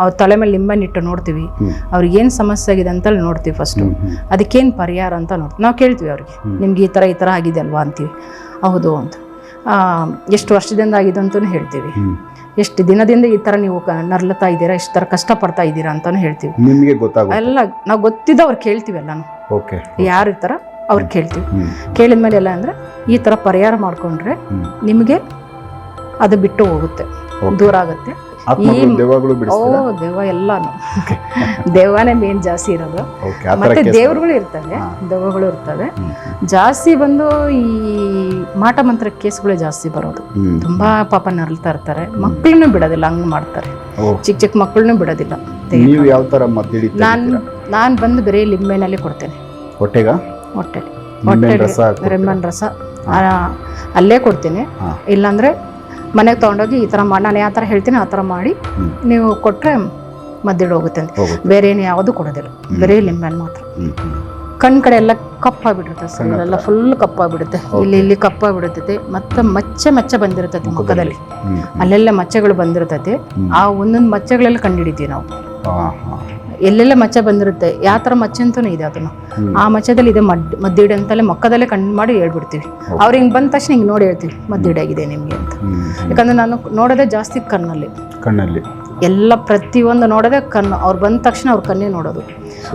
ಅವ್ರ ತಲೆ ಮೇಲೆ ನಿಂಬೆಹಣ್ಣಿಟ್ಟು ನೋಡ್ತೀವಿ. ಅವ್ರಿಗೆ ಏನು ಸಮಸ್ಯೆ ಆಗಿದೆ ಅಂತ ನೋಡ್ತೀವಿ ಫಸ್ಟು ಅದಕ್ಕೇನು ಪರಿಹಾರ ಅಂತ ನೋಡ್ತೀವಿ. ನಾವು ಕೇಳ್ತೀವಿ ಅವ್ರಿಗೆ. ನಿಮ್ಗೆ ಈ ಥರ ಈ ಥರ ಆಗಿದೆ ಅಲ್ವಾ ಅಂತೀವಿ. ಹೌದು ಅಂತ. ಎಷ್ಟು ವರ್ಷದಿಂದ ಆಗಿದೆ ಅಂತಲೂ ಹೇಳ್ತೀವಿ. ಎಷ್ಟು ದಿನದಿಂದ ಈ ಥರ ನೀವು ಕ- ನರ್ಲತಾ ಇದ್ದೀರಾ ಇಷ್ಟು ಥರ ಕಷ್ಟಪಡ್ತಾ ಇದ್ದೀರಾ ಅಂತಲೂ ಹೇಳ್ತೀವಿ. ನಿಮಗೆ ಗೊತ್ತಾಗ ಎಲ್ಲ ನಾವು ಗೊತ್ತಿದ್ದ ಅವ್ರು ಕೇಳ್ತೀವಿ ಎಲ್ಲಾನು. ಓಕೆ. ಯಾರು ಈ ಥರ ಅವ್ರು ಕೇಳ್ತೀವಿ. ಕೇಳಿದ್ಮೇಲೆ ಎಲ್ಲ ಅಂದರೆ ಈ ಥರ ಪರಿಹಾರ ಮಾಡಿಕೊಂಡ್ರೆ ನಿಮಗೆ ಅದು ಬಿಟ್ಟು ಹೋಗುತ್ತೆ. ದೂರ ಆಗುತ್ತೆ. ಆತ್ಮಗಳು ದೆವ್ವಗಳು ಓ ಬಿಡಿಸ್ತೀರಾ ದೆವ್ವ ಎಲ್ಲಾನು. ದೆವ್ವನೇ ಮೇನ್ ಜಾಸ್ತಿ ಇರೋದು. ಓಕೆ ಆ ಥರ ಮತ್ತೆ ಕೇಸ್. ದೇವ್ರುಗಳು ಇರ್ತವೆ ದೆವ್ವಗಳು ಇರ್ತವೆ. ಜಾಸ್ತಿ ಬಂದು ಈ ಮಾಟ ಮಂತ್ರ ಕೇಸ್ಗಳೇ ಜಾಸ್ತಿ ಬರೋದು. ಹ್ಮ್ ತುಂಬಾ ಪಾಪ ನರಳ್ತಾ ಇರ್ತಾರೆ. ಮಕ್ಕಳನ್ನು ಬಿಡೋದಿಲ್ಲ ಹಂಗ್ ಮಾಡ್ತಾರೆ. ಓ. ಚಿಕ್ಕ ಚಿಕ್ಕ ಮಕ್ಕಳನ್ನು ಬಿಡೋದಿಲ್ಲ. ನೀವು ಯಾವ ಥರ ಮದ್ದಿಡಿತೀರಾ ನಾನು ನಾನು ಬಂದು ಬರೀ ಲಿಂಬೆನಲ್ಲಿ ಕೊಡ್ತೇನೆ. ಹೊಟ್ಟೆಗ? ಹೊಟ್ಟೆ. ಹೊಟ್ಟೆ ರಸ? ರೆಮ್ಮನ್ ರಸ. ಆ, ಅಲ್ಲೇ ಕೊಡ್ತೀನಿ. ಹಾ. ಇಲ್ಲಾಂದ್ರೆ ಮನೆಗೆ ತೊಗೊಂಡೋಗಿ ಈ ಥರ ಮಾಡಿ ನಾನು ಯಾವ ಥರ ಹೇಳ್ತೀನಿ ಆ ಥರ ಮಾಡಿ ನೀವು ಕೊಟ್ಟರೆ ಮದ್ದಿಡು ಹೋಗುತ್ತೆ ಅಂತ ಬೇರೆ ಏನು ಯಾವುದು ಕೊಡೋದಿಲ್ಲ. ಬರೀ ಲಿಂಬೆನ್ ಮಾತ್ರ. ಕಣ್ ಕಡೆ ಎಲ್ಲ ಕಪ್ಪಾಗಿಬಿಡುತ್ತೆ ಸರ್. ಎಲ್ಲ ಫುಲ್ ಕಪ್ಪಾಗ್ಬಿಡುತ್ತೆ. ಇಲ್ಲಿ ಇಲ್ಲಿ ಕಪ್ಪಾಗ್ಬಿಡುತ್ತೆ. ಮತ್ತೆ ಮಚ್ಚೆ ಮಚ್ಚೆ ಬಂದಿರುತ್ತೆ ಮುಖದಲ್ಲಿ. ಅಲ್ಲೆಲ್ಲ ಮಚ್ಚೆಗಳು ಬಂದಿರುತ್ತೆ ಆ ಒಂದೊಂದು ಮಚ್ಚೆಗಳೆಲ್ಲ ಕಂಡುಹಿಡಿತೀವಿ ನಾವು. ಹಾಂ ಹಾಂ ಎಲ್ಲೆಲ್ಲ ಮಚ್ಚ ಬಂದಿರುತ್ತೆ. ಯಾವ ಥರ ಮಚ್ಚೆ ಅಂತಲೂ ಇದೆ ಅದನ್ನು. ಆ ಮಚ್ಚದಲ್ಲಿ ಇದೆ ಮಡ್ ಮದ್ದಿಡೆ ಅಂತಲೇ ಮಕ್ಕದಲ್ಲೇ ಕಣ್ಣು ಮಾಡಿ ಹೇಳ್ಬಿಡ್ತೀವಿ. ಅವ್ರು ಹಿಂಗೆ ಬಂದ ತಕ್ಷಣ ಹಿಂಗೆ ನೋಡಿ ಹೇಳ್ತೀವಿ ಮದ್ದಿಡೆ ಆಗಿದೆ ನಿಮಗೆ ಅಂತ. ಯಾಕಂದರೆ ನಾನು ನೋಡೋದೇ ಜಾಸ್ತಿ ಕಣ್ಣಲ್ಲಿ. ಕಣ್ಣಲ್ಲಿ. ಎಲ್ಲ ಪ್ರತಿಯೊಂದು ನೋಡೋದೇ ಕಣ್ಣು. ಅವ್ರು ಬಂದ ತಕ್ಷಣ ಅವ್ರ ಕಣ್ಣೇ ನೋಡೋದು.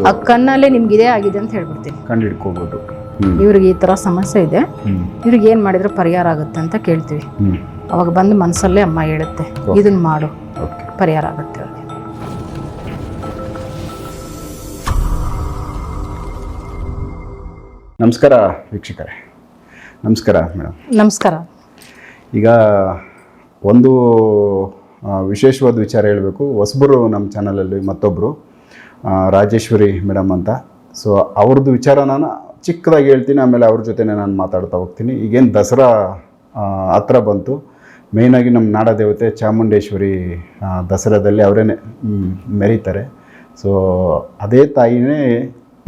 ಆ ಕಣ್ಣಲ್ಲೇ ನಿಮ್ಗೆ ಇದೇ ಆಗಿದೆ ಅಂತ ಹೇಳ್ಬಿಡ್ತೀನಿ. ಕಂಡು ಇವ್ರಿಗೆ ಈ ಥರ ಸಮಸ್ಯೆ ಇದೆ. ಇವ್ರಿಗೆ ಏನು ಮಾಡಿದ್ರೆ ಪರಿಹಾರ ಆಗುತ್ತೆ ಅಂತ ಕೇಳ್ತೀವಿ. ಅವಾಗ ಬಂದು ಮನಸ್ಸಲ್ಲೇ ಅಮ್ಮ ಹೇಳುತ್ತೆ ಇದನ್ನ ಮಾಡು. ಪರಿಹಾರ ಆಗುತ್ತೆ. ನಮಸ್ಕಾರ ವೀಕ್ಷಕರೇ. ನಮಸ್ಕಾರ ಮೇಡಮ್. ನಮಸ್ಕಾರ. ಈಗ ಒಂದು ವಿಶೇಷವಾದ ವಿಚಾರ ಹೇಳಬೇಕು. ಹೊಸಬರು ನಮ್ಮ ಚಾನಲಲ್ಲಿ ಮತ್ತೊಬ್ಬರು ರಾಜೇಶ್ವರಿ ಮೇಡಮ್ ಅಂತ. ಸೊ ಅವ್ರದ್ದು ವಿಚಾರ ನಾನು ಚಿಕ್ಕದಾಗಿ ಹೇಳ್ತೀನಿ ಆಮೇಲೆ ಅವ್ರ ಜೊತೆ ನಾನು ಮಾತಾಡ್ತಾ ಹೋಗ್ತೀನಿ. ಈಗೇನು ದಸರಾ ಹತ್ರ ಬಂತು. ಮೇಯ್ನಾಗಿ ನಮ್ಮ ನಾಡದೇವತೆ ಚಾಮುಂಡೇಶ್ವರಿ ದಸರಾದಲ್ಲಿ ಅವರೇನೆ ಮೆರೀತಾರೆ. ಸೊ ಅದೇ ತಾಯಿನೇ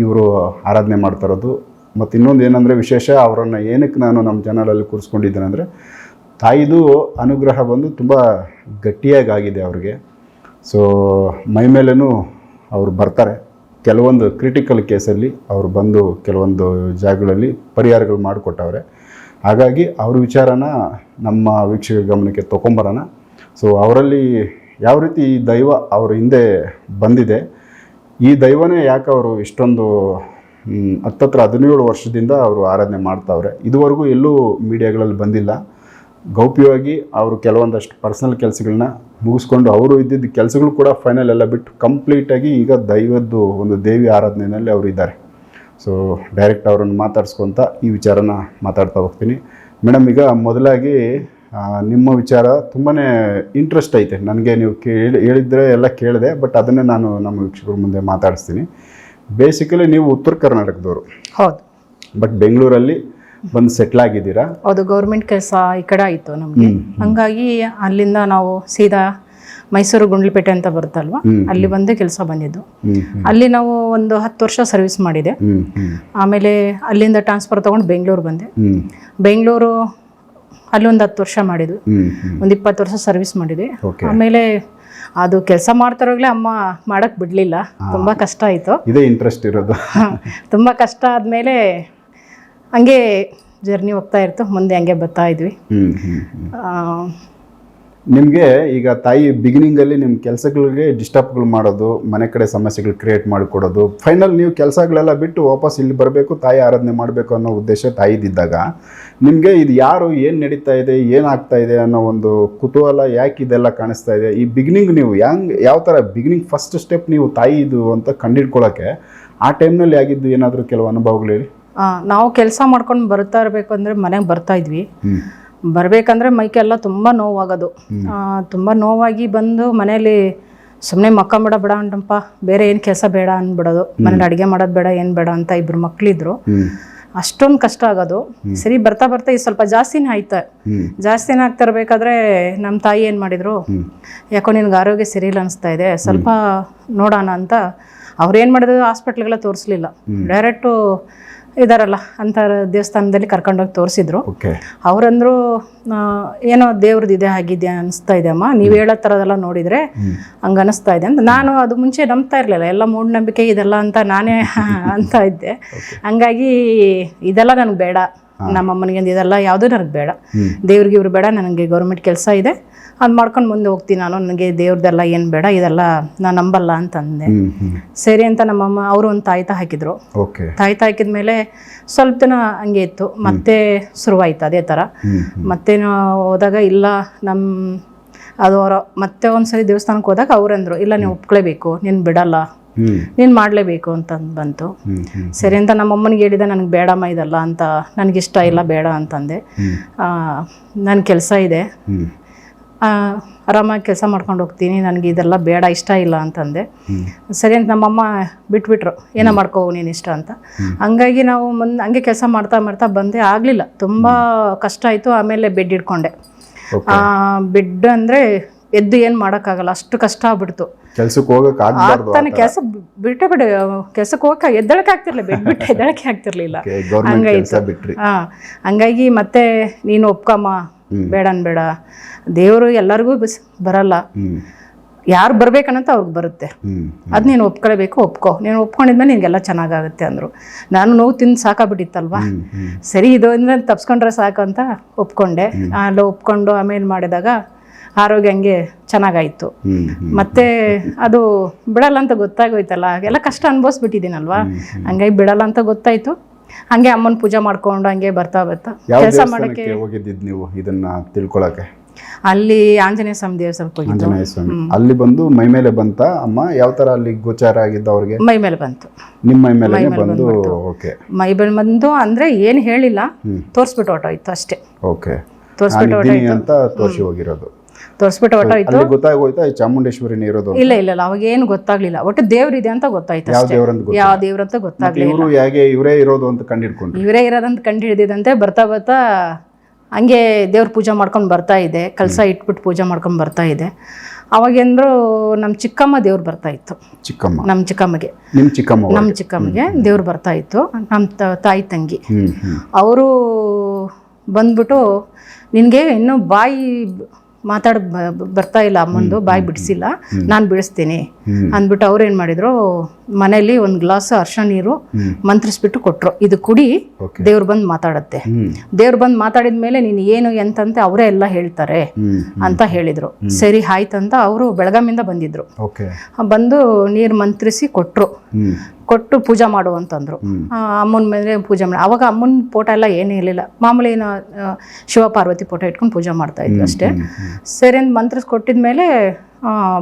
ಇವರು ಆರಾಧನೆ ಮಾಡ್ತಾ ಇರೋದು. ಮತ್ತು ಇನ್ನೊಂದು ಏನಂದರೆ ವಿಶೇಷ ಅವರನ್ನು ಏನಕ್ಕೆ ನಾನು ನಮ್ಮ ಚಾನಲಲ್ಲಿ ಕೂರಿಸ್ಕೊಂಡಿದ್ದೇನೆ ಅಂದರೆ, ತಾಯಿದು ಅನುಗ್ರಹ ಬಂದು ತುಂಬ ಗಟ್ಟಿಯಾಗಿ ಆಗಿದೆ ಅವ್ರಿಗೆ. ಸೊ ಮೈ ಮೇಲೇನೂ ಅವರು ಬರ್ತಾರೆ. ಕೆಲವೊಂದು ಕ್ರಿಟಿಕಲ್ ಕೇಸಲ್ಲಿ ಅವರು ಬಂದು ಕೆಲವೊಂದು ಜಾಗಗಳಲ್ಲಿ ಪರಿಹಾರಗಳು ಮಾಡಿಕೊಟ್ಟವ್ರೆ. ಹಾಗಾಗಿ ಅವ್ರ ವಿಚಾರನ ನಮ್ಮ ವೀಕ್ಷಕ ಗಮನಕ್ಕೆ ತೊಗೊಂಬರೋಣ. ಸೊ ಅವರಲ್ಲಿ ಯಾವ ರೀತಿ ಈ ದೈವ ಅವ್ರ ಹಿಂದೆ ಬಂದಿದೆ, ಈ ದೈವನೇ ಯಾಕೆ ಅವರು ಇಷ್ಟೊಂದು ಹತ್ತತ್ರ ಹದಿನೇಳು ವರ್ಷದಿಂದ ಅವರು ಆರಾಧನೆ ಮಾಡ್ತಾವ್ರೆ. ಇದುವರೆಗೂ ಎಲ್ಲೂ ಮೀಡಿಯಾಗಳಲ್ಲಿ ಬಂದಿಲ್ಲ. ಗೌಪ್ಯವಾಗಿ ಅವರು ಕೆಲವೊಂದಷ್ಟು ಪರ್ಸನಲ್ ಕೆಲಸಗಳನ್ನ ಮುಗಿಸ್ಕೊಂಡು ಅವರು ಇದ್ದಿದ್ದ ಕೆಲಸಗಳು ಕೂಡ ಫೈನಲ್ ಎಲ್ಲ ಬಿಟ್ಟು ಕಂಪ್ಲೀಟಾಗಿ ಈಗ ದೈವದ್ದು ಒಂದು ದೇವಿ ಆರಾಧನೆಯಲ್ಲಿ ಅವರು ಇದ್ದಾರೆ. ಸೊ ಡೈರೆಕ್ಟ್ ಅವರನ್ನು ಮಾತಾಡ್ಸ್ಕೊತ ಈ ವಿಚಾರನ ಮಾತಾಡ್ತಾ ಹೋಗ್ತೀನಿ. ಮೇಡಮ್ ಈಗ ಮೊದಲಾಗಿ ನಿಮ್ಮ ವಿಚಾರ ತುಂಬಾ ಇಂಟ್ರೆಸ್ಟ್ ಐತೆ. ನನಗೆ ನೀವು ಕೇಳಿ, ಹೇಳಿದ್ರೆ ಎಲ್ಲ ಕೇಳಿದೆ ಬಟ್ ಅದನ್ನೇ ನಾನು ನಮ್ಮ ವೀಕ್ಷಕರ ಮುಂದೆ ಮಾತಾಡಿಸ್ತೀನಿ. ಬೇಸಿಕಲಿ ನೀವು ಉತ್ತರ ಕರ್ನಾಟಕದವರು. ಹೌದು. ಬಟ್ ಬೆಂಗಳೂರಲ್ಲಿ ಬಂದು ಸೆಟ್ಲ್ ಆಗಿದ್ದೀರಾ? ಹೌದು ಗೌರ್ಮೆಂಟ್ ಕೆಲಸ ಈ ಕಡೆ ಆಯಿತು ನಮಗೆ. ಹಂಗಾಗಿ ಅಲ್ಲಿಂದ ನಾವು ಸೀದಾ ಮೈಸೂರು ಗುಂಡ್ಲಪೇಟೆ ಅಂತ ಬರುತ್ತಲ್ವಾ? ಅಲ್ಲಿ ಬಂದೇ ಕೆಲಸ ಬಂದಿದ್ದು. ಅಲ್ಲಿ ನಾವು ಒಂದು ಹತ್ತು ವರ್ಷ ಸರ್ವಿಸ್ ಮಾಡಿದೆ. ಆಮೇಲೆ ಅಲ್ಲಿಂದ ಟ್ರಾನ್ಸ್ಫರ್ ತೊಗೊಂಡು ಬೆಂಗಳೂರು ಬಂದೆ. ಬೆಂಗಳೂರು ಅಲ್ಲಿ ಒಂದು ಹತ್ತು ವರ್ಷ ಮಾಡಿದ್ವಿ ಒಂದು ಇಪ್ಪತ್ತು ವರ್ಷ ಸರ್ವಿಸ್ ಮಾಡಿದೆ. ಆಮೇಲೆ ಅದು ಕೆಲಸ ಮಾಡ್ತಾರೋಗ್ಲೇ ಅಮ್ಮ ಮಾಡಕ್ ಬಿಡ್ಲಿಲ್ಲ. ತುಂಬಾ ಕಷ್ಟ ಆಯಿತು. ಇದೇ ಇಂಟ್ರೆಸ್ಟ್ ಇರೋದು. ತುಂಬಾ ಕಷ್ಟ ಆದಮೇಲೆ ಹಂಗೆ ಜರ್ನಿ ಹೋಗ್ತಾ ಇರ್ತು. ಮುಂದೆ ಹಂಗೆ ಬರ್ತಾ ಇದ್ವಿ. ನಿಮಗೆ ಈಗ ತಾಯಿ ಬಿಗಿನಿಂಗಲ್ಲಿ ನಿಮ್ಮ ಕೆಲಸಗಳಿಗೆ ಡಿಸ್ಟರ್ಬ್ಗಳು ಮಾಡೋದು ಮನೆ ಕಡೆ ಸಮಸ್ಯೆಗಳು ಕ್ರಿಯೇಟ್ ಮಾಡಿಕೊಡೋದು ಫೈನಲ್ ನೀವು ಕೆಲಸಗಳೆಲ್ಲ ಬಿಟ್ಟು ವಾಪಸ್ ಇಲ್ಲಿ ಬರಬೇಕು ತಾಯಿ ಆರಾಧನೆ ಮಾಡಬೇಕು ಅನ್ನೋ ಉದ್ದೇಶ ತಾಯಿದಿದ್ದಾಗ ನಿಮಗೆ ಇದು ಯಾರು ಏನು ನಡೀತಾ ಇದೆ ಏನಾಗ್ತಾ ಇದೆ ಅನ್ನೋ ಒಂದು ಕುತೂಹಲ ಯಾಕೆ ಇದೆಲ್ಲ ಕಾಣಿಸ್ತಾ ಇದೆ? ಈ ಬಿಗಿನಿಂಗ್ ನೀವು ಹ್ಯಾಂಗ್ ಯಾವ ಥರ ಬಿಗಿನಿಂಗ್ ಫಸ್ಟ್ ಸ್ಟೆಪ್ ನೀವು ತಾಯಿ ಇದು ಅಂತ ಕಂಡಿಡ್ಕೊಳ್ಳೋಕ್ಕೆ ಆ ಟೈಮ್ನಲ್ಲಿ ಆಗಿದ್ದು ಏನಾದರೂ ಕೆಲವು ಅನುಭವಗಳು ಹೇಳಿ? ನಾವು ಕೆಲಸ ಮಾಡ್ಕೊಂಡು ಬರ್ತಾ ಇರಬೇಕು ಅಂದರೆ ಮನೆಗೆ ಬರ್ತಾ ಇದ್ವಿ. ಬರಬೇಕಂದ್ರೆ ಮೈಕೆಲ್ಲ ತುಂಬ ನೋವಾಗೋದು. ತುಂಬ ನೋವಾಗಿ ಬಂದು ಮನೇಲಿ ಸುಮ್ಮನೆ ಮಕ್ಕ ಬಿಡ ಬೇಡ ಅಂಟಪ್ಪ ಬೇರೆ ಏನು ಕೆಲಸ ಬೇಡ ಅಂದ್ಬಿಡೋದು. ಮನೇಲಿ ಅಡುಗೆ ಮಾಡೋದು ಬೇಡ ಏನು ಬೇಡ ಅಂತ ಇಬ್ರು ಮಕ್ಕಳಿದ್ರು ಅಷ್ಟೊಂದು ಕಷ್ಟ ಆಗೋದು. ಸರಿ ಬರ್ತಾ ಬರ್ತಾ ಈ ಸ್ವಲ್ಪ ಜಾಸ್ತಿನೇ ಆಯ್ತು. ಜಾಸ್ತಿನೇ ಆಗ್ತಾ ಇರಬೇಕಾದ್ರೆ ನಮ್ಮ ತಾಯಿ ಏನು ಮಾಡಿದ್ರು? ಯಾಕೋ ನಿನಗೆ ಆರೋಗ್ಯ ಸರಿಯಿಲ್ಲ ಅನಿಸ್ತಾ ಇದೆ ಸ್ವಲ್ಪ ನೋಡೋಣ ಅಂತ. ಅವ್ರು ಏನು ಮಾಡಿದ್ರು ಹಾಸ್ಪಿಟ್ಲ್ಗೆಲ್ಲ ತೋರಿಸ್ಲಿಲ್ಲ. ಡೈರೆಕ್ಟು ಇದಾರಲ್ಲ ಅಂತ ದೇವಸ್ಥಾನದಲ್ಲಿ ಕರ್ಕೊಂಡೋಗಿ ತೋರಿಸಿದ್ರು. ಅವರಂದ್ರು ಏನೋ ದೇವ್ರದ್ದು ಇದೆ ಆಗಿದೆ ಅನಿಸ್ತಾ ಇದೆ ಅಮ್ಮ. ನೀವು ಹೇಳೋ ಥರದೆಲ್ಲ ನೋಡಿದರೆ ಹಂಗೆ ಅನಿಸ್ತಾ ಇದೆ ಅಂತ. ನಾನು ಅದು ಮುಂಚೆ ನಂಬ್ತಾ ಇರಲಿಲ್ಲ. ಎಲ್ಲ ಮೂಢನಂಬಿಕೆ ಇದೆಲ್ಲ ಅಂತ ನಾನೇ ಅಂತ ಇದ್ದೆ. ಹಂಗಾಗಿ ಇದೆಲ್ಲ ನನಗೆ ಬೇಡ. ನಮ್ಮ ಅಮ್ಮನಿಗೆ ಇದೆಲ್ಲ ಯಾವುದೂ ನನಗೆ ಬೇಡ. ದೇವ್ರಿಗೆ ಇವ್ರು ಬೇಡ ನನಗೆ ಗೌರ್ಮೆಂಟ್ ಕೆಲಸ ಇದೆ. ಅದು ಮಾಡ್ಕೊಂಡು ಮುಂದೆ ಹೋಗ್ತೀನಿ ನಾನು. ನನಗೆ ದೇವ್ರದ್ದೆಲ್ಲ ಏನು ಬೇಡ ಇದೆಲ್ಲ ನಾನು ನಂಬಲ್ಲ ಅಂತಂದೆ. ಸರಿ ಅಂತ ನಮ್ಮಮ್ಮ ಅವರು ಒಂದು ತಾಯ್ತ ಹಾಕಿದ್ರು. ಓಕೆ. ಹಾಕಿದ ಹಾಕಿದ್ಮೇಲೆ ಸ್ವಲ್ಪ ದಿನ ಹಂಗೆ ಇತ್ತು. ಮತ್ತೆ ಶುರುವಾಯ್ತು ಅದೇ ಥರ ಮತ್ತೆ ಹೋದಾಗ ಇಲ್ಲ ನಮ್ಮ ಅದು ಅವರ ಮತ್ತೆ ಒಂದ್ಸರಿ ದೇವಸ್ಥಾನಕ್ಕೆ ಹೋದಾಗ ಅವ್ರಂದ್ರು ಇಲ್ಲ ನೀವು ಒಪ್ಕೊಳ್ಬೇಕು ನೀನು ಬಿಡಲ್ಲ. ನೀನು ಮಾಡಲೇಬೇಕು ಅಂತ ಬಂತು. ಸರಿ ಅಂತ ನಮ್ಮಮ್ಮನಿಗೆ ಹೇಳಿದೆ ನನಗೆ ಬೇಡಮ್ಮ ಇದಲ್ಲ ಅಂತ. ನನಗಿಷ್ಟ ಇಲ್ಲ ಬೇಡ ಅಂತಂದೆ. ನನ್ನ ಕೆಲಸ ಇದೆ. ಆರಾಮಾಗಿ ಕೆಲಸ ಮಾಡ್ಕೊಂಡು ಹೋಗ್ತೀನಿ ನನಗೆ ಇದೆಲ್ಲ ಬೇಡ ಇಷ್ಟ ಇಲ್ಲ ಅಂತಂದೆ. ಸರಿ ಅಂತ ನಮ್ಮಮ್ಮ ಬಿಟ್ಬಿಟ್ರು ಏನೋ ಮಾಡ್ಕೋ ನೀನು ಇಷ್ಟ ಅಂತ. ಹಂಗಾಗಿ ನಾವು ಮುಂದೆ ಹಂಗೆ ಕೆಲಸ ಮಾಡ್ತಾ ಮಾಡ್ತಾ ಬಂದೆ ಆಗಲಿಲ್ಲ. ತುಂಬ ಕಷ್ಟ ಆಯಿತು ಆಮೇಲೆ ಬೆಡ್ ಇಟ್ಕೊಂಡೆ ಬೆಡ್ ಅಂದರೆ ಎದ್ದು ಏನು ಮಾಡೋಕ್ಕಾಗಲ್ಲ ಅಷ್ಟು ಕಷ್ಟ ಆಗ್ಬಿಡ್ತು. ಕೆಲ್ಸಕ್ಕೆ ಹೋಗಕ್ಕೆ ಆಗಲ್ಲ ತಾನೇ ಕೆಲಸ ಬಿಟ್ಟೆ ಬಿಡು ಕೆಲಸಕ್ಕೆ ಹೋಗಕ್ಕೆ ಎದ್ದಳಕ್ಕೆ ಆಗ್ತಿರ್ಲಿಲ್ಲ ಬೆಡ್ ಬಿಟ್ಟು ಎದ್ದಳಕ್ಕೆ ಆಗ್ತಿರ್ಲಿಲ್ಲ. ಹಂಗಾಯ್ತು. ಹಾ ಹಂಗಾಗಿ ಮತ್ತೆ ನೀನು ಒಪ್ಕಮ್ಮ ಬೇಡ ಅನ್ಬೇಡ ದೇವರು ಎಲ್ಲರಿಗೂ ಬಸ್ ಬರಲ್ಲ. ಯಾರು ಬರ್ಬೇಕನ್ನಂತ ಅವ್ರಿಗೆ ಬರುತ್ತೆ. ಅದು ನೀನು ಒಪ್ಕೊಳ್ಬೇಕು ಒಪ್ಕೋ. ನೀನು ಒಪ್ಕೊಂಡಿದ್ಮೇಲೆ ನಿನಗೆಲ್ಲ ಚೆನ್ನಾಗಾಗುತ್ತೆ ಅಂದರು. ನಾನು ನೋವು ತಿಂದು ಸಾಕಾಗ್ಬಿಟ್ಟಿತ್ತಲ್ವಾ? ಸರಿ ಇದು ಅಂದ್ರೆ ತಪ್ಸ್ಕೊಂಡ್ರೆ ಸಾಕು ಅಂತ ಒಪ್ಕೊಂಡೆ. ಅಲ್ಲಿ ಒಪ್ಕೊಂಡು ಆಮೇಲೆ ಮಾಡಿದಾಗ ಆರೋಗ್ಯ ಹಂಗೆ ಚೆನ್ನಾಗಾಯ್ತು. ಮತ್ತೆ ಅದು ಬಿಡಲ್ಲ ಅಂತ ಗೊತ್ತಾಗೋಯ್ತಲ್ಲ. ಎಲ್ಲ ಕಷ್ಟ ಅನ್ಭವಿಸ್ಬಿಟ್ಟಿದ್ದೀನಲ್ವಾ? ಹಂಗಾಗಿ ಬಿಡಲ್ಲ ಅಂತ ಗೊತ್ತಾಯ್ತು. ಹಂಗೆ ಅಮ್ಮನ ಪೂಜೆ ಮಾಡ್ಕೊಂಡು ಹಂಗೆ ಬರ್ತಾ ಬರ್ತಾ ಕೆಲಸ ಮಾಡಕ್ಕೆ ಹೋಗಿದ್ದಿದ್ ನೀವು ಇದನ್ನ ತಿಳ್ಕೊಳಕ್ಕೆ? ಅಲ್ಲಿ ಆಂಜನೇಯ ಸ್ವಾಮಿ ದೇವಸ್ಥಾನಕ್ಕೆ ಹೋಗಿದ್ದು. ಆಂಜನೇಯ ಸ್ವಾಮಿ. ಅಲ್ಲಿ ಬಂದು ಮೈ ಮೇಲೆ ಬಂತ ಅಮ್ಮ? ಯಾವ ತರ ಅಲ್ಲಿ ಗೋಚಾರ ಆಗಿದ್ದ ಅವ್ರಿಗೆ? ಮೈ ಮೇಲೆ ಬಂತು. ನಿಮ್ಮ ಮೈ ಮೇಲೆ ಬಂದು ಓಕೆ. ಮೈ ಮೇಲೆ ಬಂದು ಅಂದ್ರೆ ಏನು ಹೇಳಿಲ್ಲ. ತೋರಿಸ್ಬಿಟ್ಟು ಹೊಟ್ಟೋಯ್ತು ಅಷ್ಟೇ. ಓಕೆ. ತೋರಿಸ್ಬಿಟ್ಟು ಅಂತ ತೋರಿಸಿ ಹೋಗಿರೋದು. ತೋರಿಸ್ಬಿಟ್ಟು ಹೊಟ್ಟೋಯ್ತು ಅಲ್ಲಿ ಗೊತ್ತಾಗೋಯ್ತಾ ಈ ಚಾಮುಂಡೇಶ್ವರಿನೇ ಇರೋದು ಇಲ್ಲ ಇಲ್ಲ ಇಲ್ಲ ಅವಾಗ ಏನು ಗೊತ್ತಾಗ್ಲಿಲ್ಲ. ಒಟ್ಟು ದೇವ್ರಿದೆ ಅಂತ ಗೊತ್ತಾಯ್ತು ಯಾವ ಅಷ್ಟೇ. ಅಂತ ಅಂತ ಗೊತ್ತಾಗ್ಲಿಲ್ಲ ಇವರು ಹೇಗೆ ಇವರೇ ಇರೋದು ಅಂತ ಕಂಡಿಡ್ಕೊಂಡು ಇವರೇ ಇರೋದಂತ ಕಂಡು ಹಿಡಿದಿದಂತೆ ಬರ್ತಾ ಬರ್ತಾ ಹಂಗೆ ದೇವ್ರ ಪೂಜೆ ಮಾಡ್ಕೊಂಡು ಬರ್ತಾ ಇದೆ ಕಲಸ ಇಟ್ಬಿಟ್ಟು ಪೂಜೆ ಮಾಡ್ಕೊಂಡು ಬರ್ತಾ ಇದೆ. ಅವಾಗೇಂದ್ರು ನಮ್ಮ ಚಿಕ್ಕಮ್ಮ ದೇವ್ರು ಬರ್ತಾ ಇತ್ತು. ಚಿಕ್ಕಮ್ಮ? ನಮ್ಮ ಚಿಕ್ಕಮ್ಮಗೆ. ನಿಮ್ಮ ಚಿಕ್ಕಮ್ಮ ನಮ್ಮ ಚಿಕ್ಕಮ್ಮಗೆ ದೇವ್ರು ಬರ್ತಾ ಇತ್ತು. ನಮ್ಮ ತಾಯಿ ತಂಗಿ. ಅವರು ಬಂದ್ಬಿಟ್ಟು ನಿನಗೆ ಇನ್ನೂ ಬಾಯಿ ಮಾತಾಡ ಬರ್ತಾ ಇಲ್ಲ ಅಮ್ಮಂದು ಬಾಯಿ ಬಿಡಿಸಿಲ್ಲ ನಾನು ಬಿಡಿಸ್ತೀನಿ. ಅಂದ್ಬಿಟ್ಟು ಅವ್ರು ಏನು ಮಾಡಿದ್ರು ಮನೇಲಿ ಒಂದು ಗ್ಲಾಸ್ ಅರ್ಶ ನೀರು ಮಂತ್ರಿಸ್ಬಿಟ್ಟು ಕೊಟ್ರು. ಇದು ಕುಡಿ ದೇವ್ರು ಬಂದು ಮಾತಾಡತ್ತೆ. ದೇವ್ರು ಬಂದು ಮಾತಾಡಿದ ಮೇಲೆ ನೀನು ಏನು ಎಂತಂತೆ ಅವರೇ ಎಲ್ಲ ಹೇಳ್ತಾರೆ ಅಂತ ಹೇಳಿದ್ರು. ಸರಿ ಆಯ್ತಂತ ಅವರು ಬೆಳಗಾಮಿಂದ ಬಂದಿದ್ರು. ಬಂದು ನೀರು ಮಂತ್ರಿಸಿ ಕೊಟ್ರು. ಕೊಟ್ಟು ಪೂಜೆ ಮಾಡು ಅಂತಂದ್ರು. ಅಮ್ಮನ ಮೇಲೆ ಪೂಜೆ ಮಾಡಿ ಅವಾಗ ಅಮ್ಮನ ಫೋಟೋ ಎಲ್ಲ ಏನೂ ಇರಲಿಲ್ಲ. ಮಾಮೂಲಿ ಶಿವ ಪಾರ್ವತಿ ಫೋಟೋ ಇಟ್ಕೊಂಡು ಪೂಜೆ ಮಾಡ್ತಾ ಇದ್ವಿ ಅಷ್ಟೇ. ಸರಿ ಅಂತ ಮಂತ್ರಿಸ್ ಕೊಟ್ಟಿದ್ಮೇಲೆ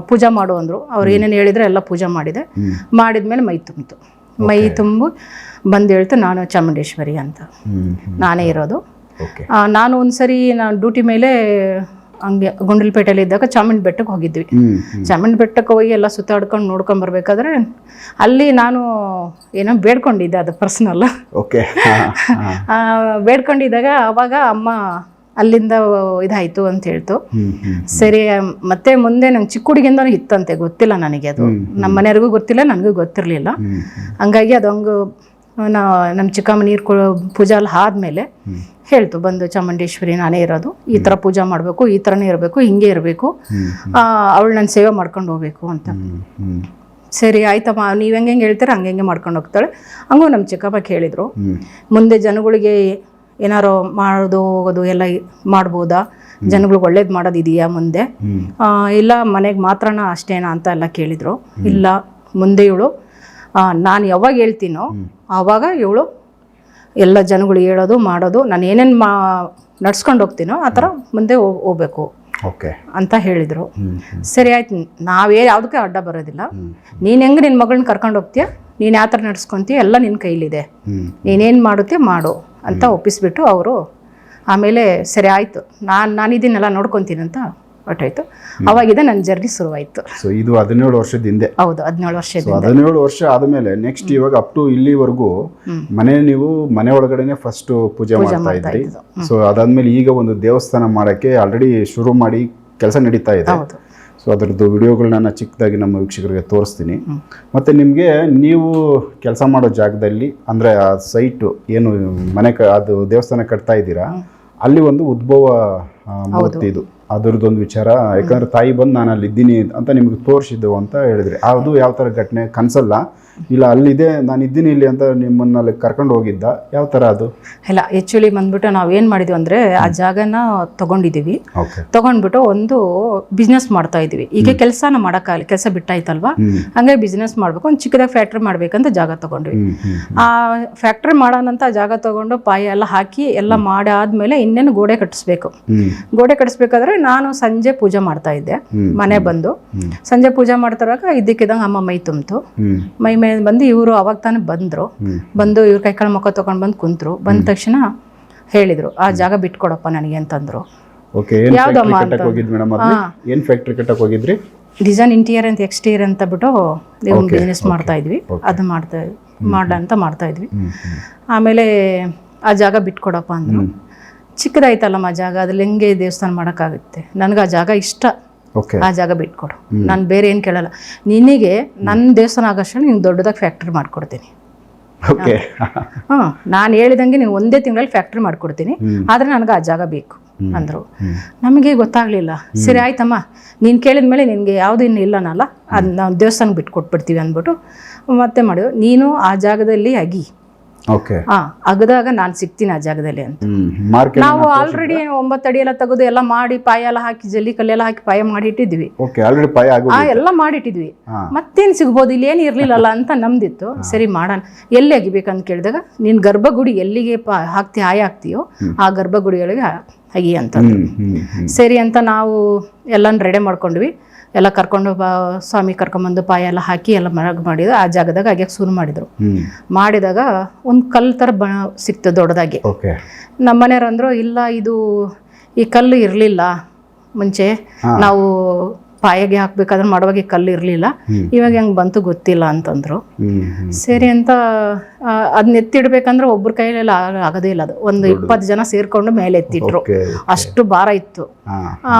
ಪೂಜೆ ಮಾಡು ಅಂದರು ಅವ್ರು ಏನೇನು ಹೇಳಿದ್ರೆ ಎಲ್ಲ ಪೂಜೆ ಮಾಡಿದೆ. ಮಾಡಿದ್ಮೇಲೆ ಮೈ ತುಂಬಿತು. ಮೈ ತುಂಬು ಬಂದು ಹೇಳ್ತು ನಾನು ಚಾಮುಂಡೇಶ್ವರಿ ಅಂತ. ನಾನೇ ಇರೋದು. ನಾನು ಒಂದ್ಸರಿ ನಾನು ಡ್ಯೂಟಿ ಮೇಲೆ ಹಂಗೆ ಗುಂಡಲ್ಪೇಟೆಯಲ್ಲಿ ಇದ್ದಾಗ ಚಾಮುಂಡಿ ಬೆಟ್ಟಕ್ಕೆ ಹೋಗಿದ್ವಿ. ಚಾಮುಂಡಿ ಬೆಟ್ಟಕ್ಕೆ ಹೋಗಿ ಎಲ್ಲ ಸುತ್ತಾಡ್ಕೊಂಡು ನೋಡ್ಕೊಂಡು ಬರ್ಬೇಕಾದ್ರೆ ಅಲ್ಲಿ ನಾನು ಏನೋ ಬೇಡ್ಕೊಂಡಿದ್ದೆ ಅದು ಪರ್ಸನಲ್ ಓಕೆ ಬೇಡ್ಕೊಂಡಿದ್ದಾಗ ಅವಾಗ ಅಮ್ಮ ಅಲ್ಲಿಂದ ಇದಾಯಿತು ಅಂತ ಹೇಳ್ತು. ಸರಿ ಮತ್ತೆ ಮುಂದೆ ನಂಗೆ ಚಿಕ್ಕ ಹುಡುಗಿಂದ ಇತ್ತಂತೆ ಗೊತ್ತಿಲ್ಲ ನನಗೆ ಅದು. ನಮ್ಮ ಮನೆಯವ್ರಿಗೂ ಗೊತ್ತಿಲ್ಲ ನನಗೂ ಗೊತ್ತಿರಲಿಲ್ಲ. ಹಂಗಾಗಿ ಅದೊಂದು ನಾ ನಮ್ಮ ಚಿಕ್ಕಮ್ಮ ನೀರು ಕೊ ಅಲ್ಲಿ ಆದಮೇಲೆ ಹೇಳ್ತು ಬಂದು ಚಾಮುಂಡೇಶ್ವರಿ ನಾನೇ ಇರೋದು ಈ ಥರ ಪೂಜೆ ಮಾಡಬೇಕು ಈ ಥರನೇ ಇರಬೇಕು ಹಿಂಗೆ ಇರಬೇಕು. ಅವಳು ನನ್ನ ಸೇವೆ ಮಾಡ್ಕೊಂಡು ಹೋಗ್ಬೇಕು ಅಂತ. ಸರಿ ಆಯ್ತಮ್ಮ ನೀವು ಹೆಂಗೆ ಹೆಂಗೆ ಹೇಳ್ತೀರ ಹಂಗೆ ಹೆಂಗೆ ಮಾಡ್ಕೊಂಡು ಹೋಗ್ತಾಳೆ. ಹಂಗೂ ನಮ್ಮ ಚಿಕ್ಕಪ್ಪ ಕೇಳಿದರು. ಮುಂದೆ ಜನಗಳಿಗೆ ಏನಾರು ಮಾಡೋದು ಹೋಗೋದು ಎಲ್ಲ ಮಾಡ್ಬೋದಾ? ಜನಗಳಿಗೆ ಒಳ್ಳೇದು ಮಾಡೋದಿದೆಯಾ ಮುಂದೆ? ಇಲ್ಲ ಮನೆಗೆ ಮಾತ್ರನ ಅಷ್ಟೇನಾ ಅಂತ ಎಲ್ಲ ಕೇಳಿದರು. ಇಲ್ಲ ಮುಂದೆ ಇವಳು ನಾನು ಯಾವಾಗ ಹೇಳ್ತೀನೋ ಆವಾಗ ಇವಳು ಎಲ್ಲ ಜನಗಳು ಹೇಳೋದು ಮಾಡೋದು ನಾನು ಏನೇನು ಮಾ ನಡ್ಸ್ಕೊಂಡು ಹೋಗ್ತೀನೋ ಆ ಥರ ಮುಂದೆ ಹೋಗ್- ಹೋಗ್ಬೇಕು ಓಕೆ. ಅಂತ ಹೇಳಿದರು. ಸರಿ ಆಯ್ತು. ನಾವೇ ಯಾವುದಕ್ಕೆ ಅಡ್ಡ ಬರೋದಿಲ್ಲ. ನೀನು ಹೆಂಗೆ ನಿನ್ನ ಮಗಳನ್ನ ಕರ್ಕೊಂಡು ಹೋಗ್ತೀಯ? ನೀನು ಯಾವ ಥರ ನಡ್ಸ್ಕೊತೀಯ? ಎಲ್ಲ ನಿನ್ನ ಕೈಲಿದೆ. ನೀನೇನು ಮಾಡುತ್ತೆ ಮಾಡು. ಅಂತ ಒಪ್ಪಿಸ್ಬಿಟ್ಟು ಅವರು ಆಮೇಲೆ ಸರಿ ಆಯಿತು ನಾನು ಇದನ್ನೆಲ್ಲ ನೋಡ್ಕೊತೀನಿ ಅಂತ ಹೊರ್ಟೋಯ್ತು. ಅವಾಗಿದೆ ನನ್ನ ಜರ್ನಿ ಶುರುವಾಯಿತು. ಸೊ ಇದು ಹದಿನೇಳು ವರ್ಷದ ಹಿಂದೆ ಹೌದು ಹದಿನೇಳು ವರ್ಷ ಹದಿನೇಳು ವರ್ಷ ಆದಮೇಲೆ ನೆಕ್ಸ್ಟ್ ಇವಾಗ ಅಪ್ ಟು ಇಲ್ಲಿವರೆಗೂ ಮನೆ ನೀವು ಮನೆ ಒಳಗಡೆನೆ ಫಸ್ಟ್ ಪೂಜೆ ಮಾಡ್ತಾ ಇದ್ರಿ. ಸೊ ಅದಾದ್ಮೇಲೆ ಈಗ ಒಂದು ದೇವಸ್ಥಾನ ಮಾಡಕ್ಕೆ ಆಲ್ರೆಡಿ ಶುರು ಮಾಡಿ ಕೆಲಸ ನಡೀತಾ ಇದೆ. ಹೌದು. ಸೊ ಅದರದ್ದು ವಿಡಿಯೋಗಳನ್ನ ನಾನು ಚಿಕ್ಕದಾಗಿ ನಮ್ಮ ವೀಕ್ಷಕರಿಗೆ ತೋರಿಸ್ತೀನಿ. ಮತ್ತು ನಿಮಗೆ ನೀವು ಕೆಲಸ ಮಾಡೋ ಜಾಗದಲ್ಲಿ ಅಂದರೆ ಆ ಸೈಟು ಏನು ಮನೆ ಕ ಅದು ದೇವಸ್ಥಾನ ಕಟ್ತಾ ಇದ್ದೀರಾ ಅಲ್ಲಿ ಒಂದು ಉದ್ಭವ ಮೂರ್ತಿ ಇದು. ಅದರದ್ದೊಂದು ವಿಚಾರ. ಯಾಕಂದ್ರೆ ತಾಯಿ ಬಂದು ನಾನು ಅಲ್ಲಿ ಇದ್ದೀನಿ ಅಂತ ನಿಮಗೆ ತೋರಿಸಿದ್ದು ಅಂತ ಹೇಳಿದ್ರಿ. ಅದು ಯಾವ ಥರ ಘಟನೆ? ಕನಸಲ್ಲ. ಇಲ್ಲ ಅಲ್ಲಿದೆ ನಾನು ಇದ್ದೀನಿ ಇಲ್ಲಿ ಅಂತ ನಿಮ್ಮನ್ನ ಅಲ್ಲಿ ಕರ್ಕೊಂಡು ಹೋಗಿದ್ದ. ಯಾವ ತರ ಅದು? ಇಲ್ಲ ಆ್ಯಕ್ಚುಲಿ ಬಂದ್ಬಿಟ್ಟು ನಾವು ಏನು ಮಾಡಿದ್ವಿ ಅಂದ್ರೆ ಆ ಜಾಗನ ತಗೊಂಡಿದೀವಿ ಓಕೆ. ತಗೊಂಡ್ಬಿಟ್ಟು ಒಂದು ಬಿಸ್ನೆಸ್ ಮಾಡ್ತಾ ಇದೀವಿ ಈಗ ಕೆಲಸನ ಮಾಡೋಕ್ಕಾಗಲಿ ಕೆಲಸ ಬಿಟ್ಟಾಯ್ತಲ್ವಾ? ಹಂಗೆ ಬಿಸ್ನೆಸ್ ಮಾಡಬೇಕು. ಒಂದು ಚಿಕ್ಕದಾಗಿ ಫ್ಯಾಕ್ಟ್ರಿ ಮಾಡ್ಬೇಕಂತ ಜಾಗ ತಗೊಂಡ್ವಿ. ಆ ಫ್ಯಾಕ್ಟ್ರಿ ಮಾಡೋಣಂತ ಜಾಗ ತಗೊಂಡು ಪಾಯ ಎಲ್ಲ ಹಾಕಿ ಎಲ್ಲ ಮಾಡಾದ್ಮೇಲೆ ಇನ್ನೇನು ಗೋಡೆ ಕಟ್ಟಿಸ್ಬೇಕು ಗೋಡೆ ಕಟ್ಟಿಸ್ಬೇಕಾದ್ರೆ ನಾನು ಸಂಜೆ ಪೂಜೆ ಮಾಡ್ತಾ ಇದ್ದೆ. ಮನೆ ಬಂದು. ಸಂಜೆ ಪೂಜೆ ಮಾಡ್ತಾರಾಗ ಇದ್ದಕ್ಕಿದ್ದಂಗೆ ಅಮ್ಮ ಮೈ ತುಂಬಿತು. ಮೈ ಮೇಲೆ ಬಂದು ಇವರು ಅವಾಗ ತಾನೇ ಬಂದರು. ಬಂದು ಇವ್ರ ಕೈ ಕಾಲು ಮುಖ ತೊಗೊಂಡು ಬಂದು ಕುಂತರು. ಬಂದ ತಕ್ಷಣ ಹೇಳಿದರು ಆ ಜಾಗ ಬಿಟ್ಕೊಡಪ್ಪ ನನಗೆ ಅಂತಂದರು. ಓಕೆ ಯಾವ್ದಮ್ಮ ಏನು ಫ್ಯಾಕ್ಟ್ರಿ ಕಟ್ಟಕ್ಕೆ ಹೋಗಿದ್ರಿ? ಡಿಸೈನ್ ಇಂಟೀರಿಯರ್ ಅಂತ ಎಕ್ಸ್ಟೀರಿಯರ್ ಅಂತ ಬಿಟ್ಟು ಒಂದು ಬಿಸ್ನೆಸ್ ಮಾಡ್ತಾ ಇದ್ವಿ. ಅದು ಮಾಡ್ತಾ ಮಾಡ ಅಂತ ಮಾಡ್ತಾ ಇದ್ವಿ. ಆಮೇಲೆ ಆ ಜಾಗ ಬಿಟ್ಕೊಡಪ್ಪ ಅಂದರು. ಚಿಕ್ಕದಾಯ್ತಲ್ಲಮ್ಮ ಆ ಜಾಗ ಅದ್ರಲ್ಲಿ ಹೆಂಗೆ ದೇವಸ್ಥಾನ ಮಾಡೋಕ್ಕಾಗುತ್ತೆ? ನನಗೆ ಆ ಜಾಗ ಇಷ್ಟ. ಆ ಜಾಗ ಬಿಟ್ಕೊಡು. ನಾನು ಬೇರೆ ಏನು ಕೇಳಲ್ಲ. ನಿನಗೆ ನನ್ನ ದೇವಸ್ಥಾನ ಆಗೋಷ್ಟು ನಿಂಗೆ ದೊಡ್ಡದಾಗಿ ಫ್ಯಾಕ್ಟ್ರಿ ಮಾಡಿಕೊಡ್ತೀನಿ. ಓಕೆ ಹಾಂ. ನಾನು ಹೇಳಿದಂಗೆ ನೀವು ಒಂದೇ ತಿಂಗಳಲ್ಲಿ ಫ್ಯಾಕ್ಟ್ರಿ ಮಾಡ್ಕೊಡ್ತೀನಿ. ಆದ್ರೆ ನನಗೆ ಆ ಜಾಗ ಬೇಕು ಅಂದರು. ನಮಗೆ ಗೊತ್ತಾಗಲಿಲ್ಲ. ಸರಿ ಆಯ್ತಮ್ಮ. ನೀನು ಕೇಳಿದ ಮೇಲೆ ನಿನಗೆ ಯಾವುದು ಇನ್ನು ಇಲ್ಲನಲ್ಲ ಅದು ನಾವು ದೇವಸ್ಥಾನಕ್ಕೆ ಬಿಟ್ಟು ಕೊಟ್ಬಿಡ್ತೀವಿ ಅಂದ್ಬಿಟ್ಟು ಮತ್ತೆ ಮಾಡು. ನೀನು ಆ ಜಾಗದಲ್ಲಿ ಅಗಿ. ಅಗದಾಗ ನಾನು ಸಿಗ್ತೀನಿ ಆ ಜಾಗದಲ್ಲಿ ಅಂತ. ನಾವು ಆಲ್ರೆಡಿ ಒಂಬತ್ತು ಅಡಿ ಎಲ್ಲ ತೆಗೆದು ಎಲ್ಲ ಮಾಡಿ ಪಾಯ ಎಲ್ಲ ಹಾಕಿ ಜಲ್ಲಿ ಕಲ್ಲೆಲ್ಲ ಹಾಕಿ ಪಾಯ ಮಾಡಿ ಇಟ್ಟಿದ್ವಿ ಎಲ್ಲ ಮಾಡಿಟ್ಟಿದ್ವಿ. ಮತ್ತೇನ್ ಸಿಗ್ಬೋದು? ಇಲ್ಲಿ ಏನು ಇರ್ಲಿಲ್ಲಲ್ಲ ಅಂತ ನಮ್ದಿತ್ತು ಸರಿ ಮಾಡೋಣ. ಎಲ್ಲಿ ಅಗಿಬೇಕಂತ ಕೇಳಿದಾಗ ನೀನ್ ಗರ್ಭಗುಡಿ ಎಲ್ಲಿಗೆ ಹಾಕ್ತಿ ಹಾಯ ಹಾಕ್ತೀಯೋ ಆ ಗರ್ಭಗುಡಿಯೊಳಗೆ ಅಗಿ ಅಂತ ಸರಿ ಅಂತ ನಾವು ಎಲ್ಲಾನು ರೆಡಿ ಮಾಡ್ಕೊಂಡ್ವಿ. ಎಲ್ಲ ಕರ್ಕೊಂಡು ಬಾ ಸ್ವಾಮಿ ಕರ್ಕೊಂಬಂದು ಪಾಯ ಎಲ್ಲ ಹಾಕಿ ಎಲ್ಲ ಮರಗ್ ಮಾಡಿದ್ರು. ಆ ಜಾಗದಾಗ ಆಗ್ಯಾಕೆ ಶುರು ಮಾಡಿದರು. ಮಾಡಿದಾಗ ಒಂದು ಕಲ್ಲು ಥರ ಬ ಸಿಕ್ತು ದೊಡ್ಡದಾಗಿ. ನಮ್ಮ ಮನೆಯವ್ರು ಅಂದರು ಇಲ್ಲ ಇದು ಈ ಕಲ್ಲು ಇರಲಿಲ್ಲ. ಮುಂಚೆ ನಾವು ಪಾಯಗೆ ಹಾಕ್ಬೇಕಾದ್ರೆ ಮಾಡುವಾಗ ಕಲ್ಲು ಇರಲಿಲ್ಲ. ಇವಾಗ ಹೆಂಗೆ ಬಂತು ಗೊತ್ತಿಲ್ಲ ಅಂತಂದರು. ಸರಿ ಅಂತ ಅದನ್ನ ನೆತ್ತಿಡ್ಬೇಕಂದ್ರೆ ಒಬ್ಬರ ಕೈಲೆಲ್ಲ ಆಗ- ಆಗೋದೇ ಇಲ್ಲ ಅದು. ಒಂದು ಇಪ್ಪತ್ತು ಜನ ಸೇರ್ಕೊಂಡು ಮೇಲೆ ಎತ್ತಿಟ್ರು. ಅಷ್ಟು ಭಾರ ಇತ್ತು. ಆ,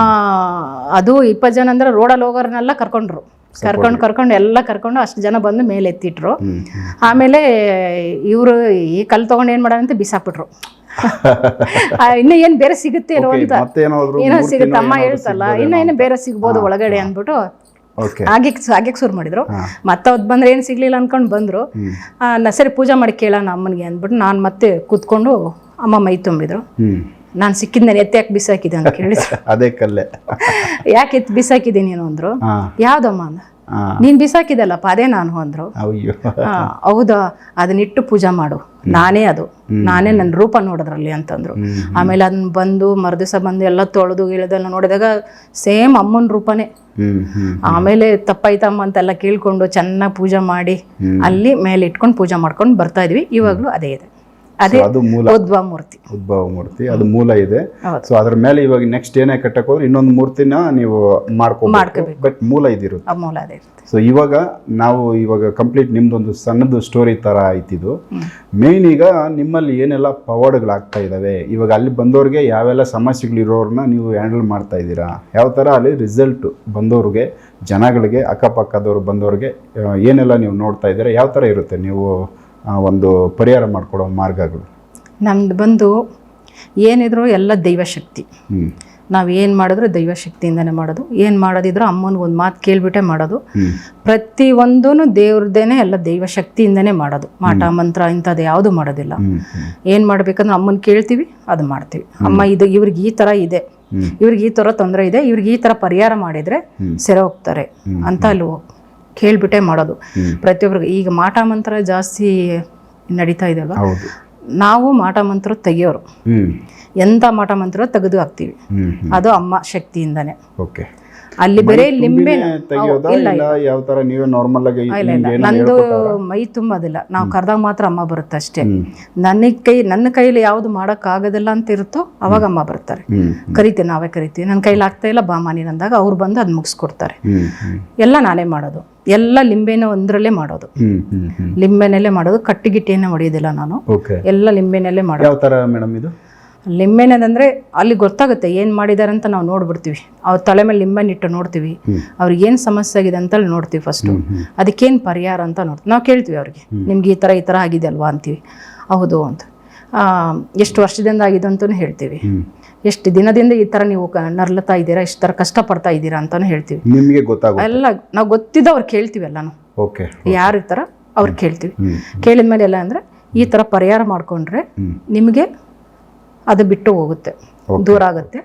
ಅದು ಇಪ್ಪತ್ತು ಜನ ಅಂದ್ರೆ ರೋಡಲ್ಲಿ ಹೋಗೋರ್ನೆಲ್ಲ ಕರ್ಕೊಂಡ್ರು. ಕರ್ಕೊಂಡು ಕರ್ಕೊಂಡು ಎಲ್ಲ ಕರ್ಕೊಂಡು ಅಷ್ಟು ಜನ ಬಂದು ಮೇಲೆ ಎತ್ತಿಟ್ರು. ಆಮೇಲೆ ಇವರು ಈ ಕಲ್ಲು ತೊಗೊಂಡು ಏನು ಮಾಡೋಣ ಅಂತ ಬಿಸಾಕ್ಬಿಟ್ರು. ಇನ್ನು ಏನು ಬೇರೆ ಸಿಗುತ್ತೇನೋ ಅಂತ ಏನೋ ಸಿಗುತ್ತೆ. ಅಮ್ಮ ಹೇಳ್ತಲ್ಲ ಇನ್ನ ಏನು ಬೇರೆ ಸಿಗ್ಬೋದು ಒಳಗಡೆ ಅಂದ್ಬಿಟ್ಟು ಹಾಗೆ ಹಾಗೆ ಶುರು ಮಾಡಿದ್ರು. ಮತ್ತೆ ಅವ್ರು ಬಂದ್ರೆ ಏನು ಸಿಗ್ಲಿಲ್ಲ ಅನ್ಕೊಂಡು ಬಂದ್ರು. ನಾ ಸರಿ ಪೂಜೆ ಮಾಡಿ ಕೇಳೋಣ ಅಮ್ಮನಿಗೆ ಅಂದ್ಬಿಟ್ಟು ನಾನು ಮತ್ತೆ ಕೂತ್ಕೊಂಡು ಅಮ್ಮ ಮೈ ತುಂಬಿದ್ರು. ನಾನು ಸಿಕ್ಕಿದ್ದೇನೆ ಎತ್ತ ಯಾಕೆ ಬಿಸಾಕಿದೆ ಅಂತ ಕೇಳಿದ್ರು. ಅದೇ ಕಲ್ಲೆ. ಯಾಕೆ ಎತ್ತು ಬಿಸಾಕಿದೆ ನೀನು ಅಂದ್ರು. ಯಾವುದಮ್ಮ ಅಂದ? ನೀನು ಬಿಸಾಕಿದಲ್ಲಪ್ಪ ಅದೇ ನಾನು ಅಂದ್ರು. ಹೌದಾ? ಅದನ್ನಿಟ್ಟು ಪೂಜೆ ಮಾಡು. ನಾನೇ ಅದು. ನಾನೇ ನನ್ನ ರೂಪ ನೋಡಿದ್ರಲ್ಲಿ ಅಂತಂದ್ರು. ಆಮೇಲೆ ಅದನ್ನ ಬಂದು ಮರುದಿವಸ ಬಂದು ಎಲ್ಲ ತೊಳೆದು ಇಳಿದೆಲ್ಲ ನೋಡಿದಾಗ ಸೇಮ್ ಅಮ್ಮನ ರೂಪನೇ. ಆಮೇಲೆ ತಪ್ಪಾಯ್ತಮ್ಮ ಅಂತೆಲ್ಲ ಕೇಳ್ಕೊಂಡು ಚೆನ್ನಾಗಿ ಪೂಜೆ ಮಾಡಿ ಅಲ್ಲಿ ಮೇಲೆ ಇಟ್ಕೊಂಡು ಪೂಜೆ ಮಾಡ್ಕೊಂಡು ಬರ್ತಾ ಇದ್ವಿ. ಇವಾಗಲೂ ಅದೇ ಇದೆ. ಅದೇ ಅದು ಮೂಲ ಉದ್ಭವ ಮೂರ್ತಿ. ಉದ್ಭವ ಮೂರ್ತಿ. ಅದು ಮೂಲ ಇದೆ. ಸೊ ಅದ್ರ ಮೇಲೆ ಇವಾಗ ನೆಕ್ಸ್ಟ್ ಏನೇ ಕಟ್ಟಕ್ ಹೋದ್ರೆ ಇನ್ನೊಂದು ಮೂರ್ತಿನ ನೀವು ಮಾಡ್ಕೋಬೇಕು. ಬಟ್ ಮೂಲ ಇದಿರುತ್ತೆ. ಮೂಲ ಸೊ ಇವಾಗ ನಾವು ಇವಾಗ ಕಂಪ್ಲೀಟ್ ನಿಮ್ದೊಂದು ಸಣ್ಣದು ಸ್ಟೋರಿ ತರ ಆಯ್ತಿದು. ಮೇನ್ ಈಗ ನಿಮ್ಮಲ್ಲಿ ಏನೆಲ್ಲ ಆಗ್ತಾ ಇದಾವೆ? ಇವಾಗ ಅಲ್ಲಿ ಬಂದವ್ರಿಗೆ ಯಾವೆಲ್ಲ ಸಮಸ್ಯೆಗಳಿರೋರ್ನ ನೀವು ಹ್ಯಾಂಡಲ್ ಮಾಡ್ತಾ ಇದ್ದೀರಾ? ಯಾವ ತರ ಅಲ್ಲಿ ರಿಸಲ್ಟ್ ಬಂದವ್ರಿಗೆ ಜನಗಳಿಗೆ ಅಕ್ಕಪಕ್ಕದವ್ರು ಬಂದವ್ರಿಗೆ ಏನೆಲ್ಲ ನೀವು ನೋಡ್ತಾ ಇದ್ದೀರಾ? ಯಾವ ತರ ಇರುತ್ತೆ ನೀವು ಒಂದು ಪರಿಹಾರ ಮಾಡಿಕೊಡೋ ಮಾರ್ಗಗಳು? ನಮ್ದು ಬಂದು ಏನಿದ್ರು ಎಲ್ಲ ದೈವಶಕ್ತಿ. ನಾವು ಏನು ಮಾಡಿದ್ರು ದೈವಶಕ್ತಿಯಿಂದನೇ ಮಾಡೋದು. ಏನು ಮಾಡೋದಿದ್ರು ಅಮ್ಮನ ಒಂದು ಮಾತು ಕೇಳ್ಬಿಟ್ಟೆ ಮಾಡೋದು. ಪ್ರತಿಯೊಂದೂ ದೇವ್ರದ್ದೇನೆ ಎಲ್ಲ ದೈವಶಕ್ತಿಯಿಂದನೇ ಮಾಡೋದು. ಮಾಟ ಮಂತ್ರ ಇಂಥದ್ದು ಯಾವುದು ಮಾಡೋದಿಲ್ಲ. ಏನು ಮಾಡ್ಬೇಕಂದ್ರೆ ಅಮ್ಮನ ಕೇಳ್ತೀವಿ ಅದು ಮಾಡ್ತೀವಿ. ಅಮ್ಮ ಇದು ಇವ್ರಿಗೆ ಈ ಥರ ಇದೆ. ಇವ್ರಿಗೆ ಈ ಥರ ತೊಂದರೆ ಇದೆ ಇವ್ರಿಗೆ ಈ ಥರ ಪರಿಹಾರ ಮಾಡಿದರೆ ಸೆರೆ ಹೋಗ್ತಾರೆ. ಅಂತ ಅಲ್ಲಿ ಹೋಗ್- ಕೇಳ್ಬಿಟ್ಟೆ ಮಾಡೋದು. ಪ್ರತಿಯೊಬ್ಬರಿಗೆ ಈಗ ಮಾಟ ಮಂತ್ರ ಜಾಸ್ತಿ ನಡೀತಾ ಇದೆ ಅಲ್ವಾ? ಹೌದು. ನಾವು ಮಾಟ ಮಂತ್ರ ತೆಗಿಯೋರು. ಎಂಥ ಮಾಟ ಮಂತ್ರ ತೆಗೆದು ಹಾಕ್ತೀವಿ. ಅದು ಅಮ್ಮ ಶಕ್ತಿಯಿಂದಾನೆ. ಓಕೆ. ಅಲ್ಲಿ ಬರೀ ಲಿಂಬೆ ಇಲ್ಲ ಯಾವ ತರ ನೀವೇ ನಾರ್ಮಲ್ ಆಗಿ ಇಲ್ಲ ಇಲ್ಲ. ನಂದು? ಮೈ ತುಂಬೋದಿಲ್ಲ. ನಾವು ಕರೆದಾಗ ಮಾತ್ರ ಅಮ್ಮ ಬರುತ್ತೆ ಅಷ್ಟೇ. ನನ್ನ ಕೈ ನನ್ನ ಕೈಲಿ ಯಾವುದು ಮಾಡೋಕ್ಕಾಗೋದಿಲ್ಲ ಅಂತ ಇರುತ್ತೋ ಅವಾಗ ಅಮ್ಮ ಬರ್ತಾರೆ. ಕರಿತೀವಿ ನಾವೇ ಕರಿತೀವಿ. ನನ್ನ ಕೈಲಿ ಆಗ್ತಾ ಇಲ್ಲ ಬಾಮಾ ನೀನು ಅಂದಾಗ ಅವ್ರು ಬಂದು ಅದು ಮುಗಿಸ್ಕೊಡ್ತಾರೆ. ಎಲ್ಲ ನಾನೇ ಮಾಡೋದು. ಎಲ್ಲ ಲಿಂಬೆನ ಒಂದರಲ್ಲೇ ಮಾಡೋದು. ಲಿಂಬೆನಲ್ಲೇ ಮಾಡೋದು. ಕಟ್ಟಿಗಿಟ್ಟಿಯನ್ನೇ ಹೊಡೆಯೋದಿಲ್ಲ ನಾನು. ಎಲ್ಲ ಲಿಂಬೆನಲ್ಲೇ ಮಾಡೋದು. ಯಾವ ತರ ಮೇಡಮ್ ಇದು? ಲಿಂಬೆನದಂದ್ರೆ ಅಲ್ಲಿ ಗೊತ್ತಾಗುತ್ತೆ ಏನು ಮಾಡಿದ್ದಾರೆ ಅಂತ ನಾವು ನೋಡ್ಬಿಡ್ತೀವಿ. ಅವ್ರ ತಲೆ ಮೇಲೆ ಲಿಂಬೆನ ಇಟ್ಟು ನೋಡ್ತೀವಿ ಅವ್ರಿಗೆ ಏನು ಸಮಸ್ಯೆ ಆಗಿದೆ ಅಂತ ಅಲ್ಲಿ ನೋಡ್ತೀವಿ ಫಸ್ಟು ಅದಕ್ಕೇನು ಪರಿಹಾರ ಅಂತ ನೋಡ್ತೀವಿ. ನಾವು ಕೇಳ್ತೀವಿ ಅವ್ರಿಗೆ. ನಿಮ್ಗೆ ಈ ಥರ ಈ ಥರ ಆಗಿದೆ ಅಲ್ವಾ ಅಂತೀವಿ. ಹೌದು ಅಂತ. ಆ, ಎಷ್ಟು ವರ್ಷದಿಂದ ಆಗಿದೆ ಅಂತಲೂ ಹೇಳ್ತೀವಿ. ಎಷ್ಟು ದಿನದಿಂದ ಈ ಥರ ನೀವು ಕ- ನರ್ಲತಾ ಇದ್ದೀರಾ ಇಷ್ಟು ಥರ ಕಷ್ಟಪಡ್ತಾ ಇದ್ದೀರಾ ಅಂತಲೂ ಹೇಳ್ತೀವಿ. ನಿಮಗೆ ಗೊತ್ತಾಗ ಎಲ್ಲ ನಾವು ಗೊತ್ತಿದ್ದ ಅವ್ರು ಕೇಳ್ತೀವಿ ಎಲ್ಲಾನು. ಓಕೆ ಯಾರು ಇರ್ತಾರ ಅವ್ರು ಕೇಳ್ತೀವಿ. ಕೇಳಿದ್ಮೇಲೆ ಎಲ್ಲ ಅಂದರೆ ಈ ಥರ ಪರಿಹಾರ ಮಾಡಿಕೊಂಡ್ರೆ ನಿಮಗೆ ಅದು ಬಿಟ್ಟು ಹೋಗುತ್ತೆ. ದೂರ ಆಗುತ್ತೆ.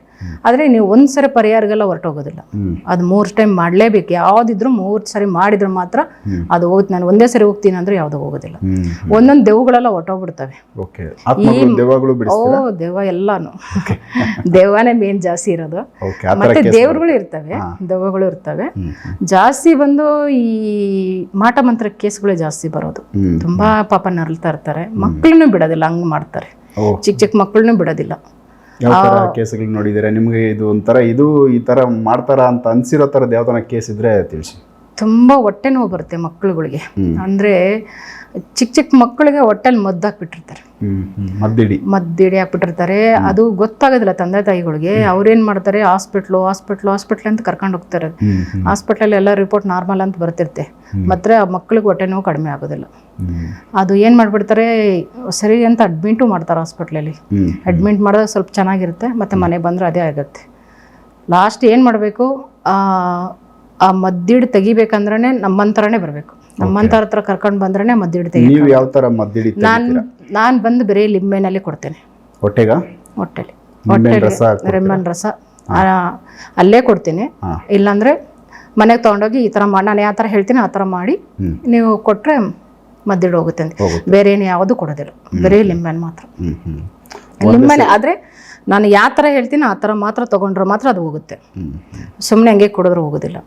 ಆದರೆ ನೀವು ಒಂದು ಸರಿ ಪರಿಹಾರಗೆಲ್ಲ ಹೊರಟೋಗೋದಿಲ್ಲ. ಅದು ಮೂರು ಟೈಮ್ ಮಾಡಲೇಬೇಕು. ಯಾವ್ದಿದ್ರು ಮೂರು ಸರಿ ಮಾಡಿದ್ರೆ ಮಾತ್ರ ಅದು ಹೋಗುತ್ತೆ. ನಾನು ಒಂದೇ ಸರಿ ಹೋಗ್ತೀನಿ ಅಂದ್ರೆ ಯಾವುದೂ ಹೋಗೋದಿಲ್ಲ. ಒಂದೊಂದು ದೆವ್ಗಳೆಲ್ಲ ಹೊರಟೋಗ್ಬಿಡ್ತವೆ. ಓ ದೆವ್ವ ಎಲ್ಲಾನು. ದೆವ್ವನೇ ಮೇನ್ ಜಾಸ್ತಿ ಇರೋದು. ಮತ್ತೆ ದೇವ್ರುಗಳು ಇರ್ತವೆ. ದೆವ್ವಗಳು ಇರ್ತವೆ. ಜಾಸ್ತಿ ಬಂದು ಈ ಮಾಟ ಮಂತ್ರ ಕೇಸ್ಗಳೇ ಜಾಸ್ತಿ ಬರೋದು. ತುಂಬಾ ಪಾಪ ನರಳ್ತಾ ಇರ್ತಾರೆ. ಮಕ್ಕಳನ್ನು ಬಿಡೋದಿಲ್ಲ ಹಂಗ್ ಮಾಡ್ತಾರೆ. ಚಿಕ್ಕ ಚಿಕ್ಕ ಮಕ್ಕಳನ್ನು ಬಿಡೋದಿಲ್ಲ. ಯಾವ ತರ ಕೇಸ್ಗಳು ನೋಡಿದ್ದೀರಾ? ನಿಮಗೆ ಇದು ಒಂಥರ ಇದು ಈ ತರ ಮಾಡ್ತಾರ ಅಂತ ಅನ್ಸಿರೋ ತರದ ಯಾವ ಥರ ಕೇಸ್ ಇದ್ರೆ ತಿಳಿಸಿ. ತುಂಬಾ ಹೊಟ್ಟೆ ನೋವು ಬರುತ್ತೆ ಮಕ್ಕಳುಗಳಿಗೆ. ಅಂದ್ರೆ ಚಿಕ್ಕ ಚಿಕ್ಕ ಮಕ್ಕಳಿಗೆ ಹೊಟ್ಟೆಲಿ ಮದ್ದಾಕ್ಬಿಟ್ಟಿರ್ತಾರೆ ಮದ್ದಿಡಿ. ಮದ್ದಿಡಿ ಹಾಕ್ಬಿಟ್ಟಿರ್ತಾರೆ. ಅದು ಗೊತ್ತಾಗೋದಿಲ್ಲ ತಂದೆ ತಾಯಿಗಳಿಗೆ. ಅವ್ರೇನು ಮಾಡ್ತಾರೆ ಹಾಸ್ಪಿಟ್ಲು ಹಾಸ್ಪಿಟ್ಲು ಹಾಸ್ಪಿಟ್ಲ್ ಅಂತ ಕರ್ಕೊಂಡು ಹೋಗ್ತಾರೆ. ಹಾಸ್ಪಿಟ್ಲಲ್ಲಿ ಎಲ್ಲ ರಿಪೋರ್ಟ್ ನಾರ್ಮಲ್ ಅಂತ ಬರ್ತಿರುತ್ತೆ. ಮಾತ್ರ ಆ ಮಕ್ಕಳಿಗೆ ಹೊಟ್ಟೆ ನೋವು ಕಡಿಮೆ ಆಗೋದಿಲ್ಲ. ಅದು ಏನು ಮಾಡಿಬಿಡ್ತಾರೆ ಸರಿ ಅಂತ ಅಡ್ಮಿಂಟು ಮಾಡ್ತಾರೆ ಹಾಸ್ಪಿಟ್ಲಲ್ಲಿ. ಅಡ್ಮಿಂಟ್ ಮಾಡಿದ್ರೆ ಸ್ವಲ್ಪ ಚೆನ್ನಾಗಿರುತ್ತೆ ಮತ್ತು ಮನೆ ಬಂದರೆ ಅದೇ ಆಗುತ್ತೆ. ಲಾಸ್ಟ್ ಏನು ಮಾಡಬೇಕು ಆ ಮದ್ದಿಡ್ ತೆಗಿಬೇಕಂದ್ರೆ ನಮ್ಮಂತರನೇ ಬರಬೇಕು. ನಮ್ಮಂತರ ಹತ್ರ ಕರ್ಕೊಂಡು ಬಂದ್ರೆ ಮದ್ದಿಡ್ ನೀವು ಯಾವ ತರ ಮದ್ದಿಡಿ ನಾನು ನಾನು ಬಂದು ಬರೀ ಲಿಂಬೆನಲ್ಲಿ ಕೊಡ್ತೇನೆ. ಹೊಟ್ಟೆಗ? ಹೊಟ್ಟೆಲಿ. ರಸ ರಸ. ಆ, ಅಲ್ಲೇ ಕೊಡ್ತೀನಿ. ಇಲ್ಲಾಂದ್ರೆ ಮನೆಗ್ ತೊಗೊಂಡೋಗಿ ಈ ತರ ಮಾಡಿ ನಾನು ಯಾವ ತರ ಹೇಳ್ತೀನಿ ಆ ತರ ಮಾಡಿ ನೀವು ಕೊಟ್ರೆ ಮದ್ದಿಡ್ ಹೋಗುತ್ತೆ ಅಂತ. ಬೇರೆ ಏನು ಯಾವುದು ಕೊಡೋದಿಲ್ಲ. ಬರೀ ಲಿಂಬೆನ್ ಮಾತ್ರ. ನಿಮ್ಮನೆ ಆದರೆ ನಾನು ಯಾವ ಥರ ಹೇಳ್ತೀನಿ ಆ ಥರ ಮಾತ್ರ ತೊಗೊಂಡ್ರೆ ಮಾತ್ರ ಅದು ಹೋಗುತ್ತೆ. ಸುಮ್ಮನೆ ಹಂಗೆ ಕೊಡಿದ್ರೆ ಹೋಗೋದಿಲ್ಲ.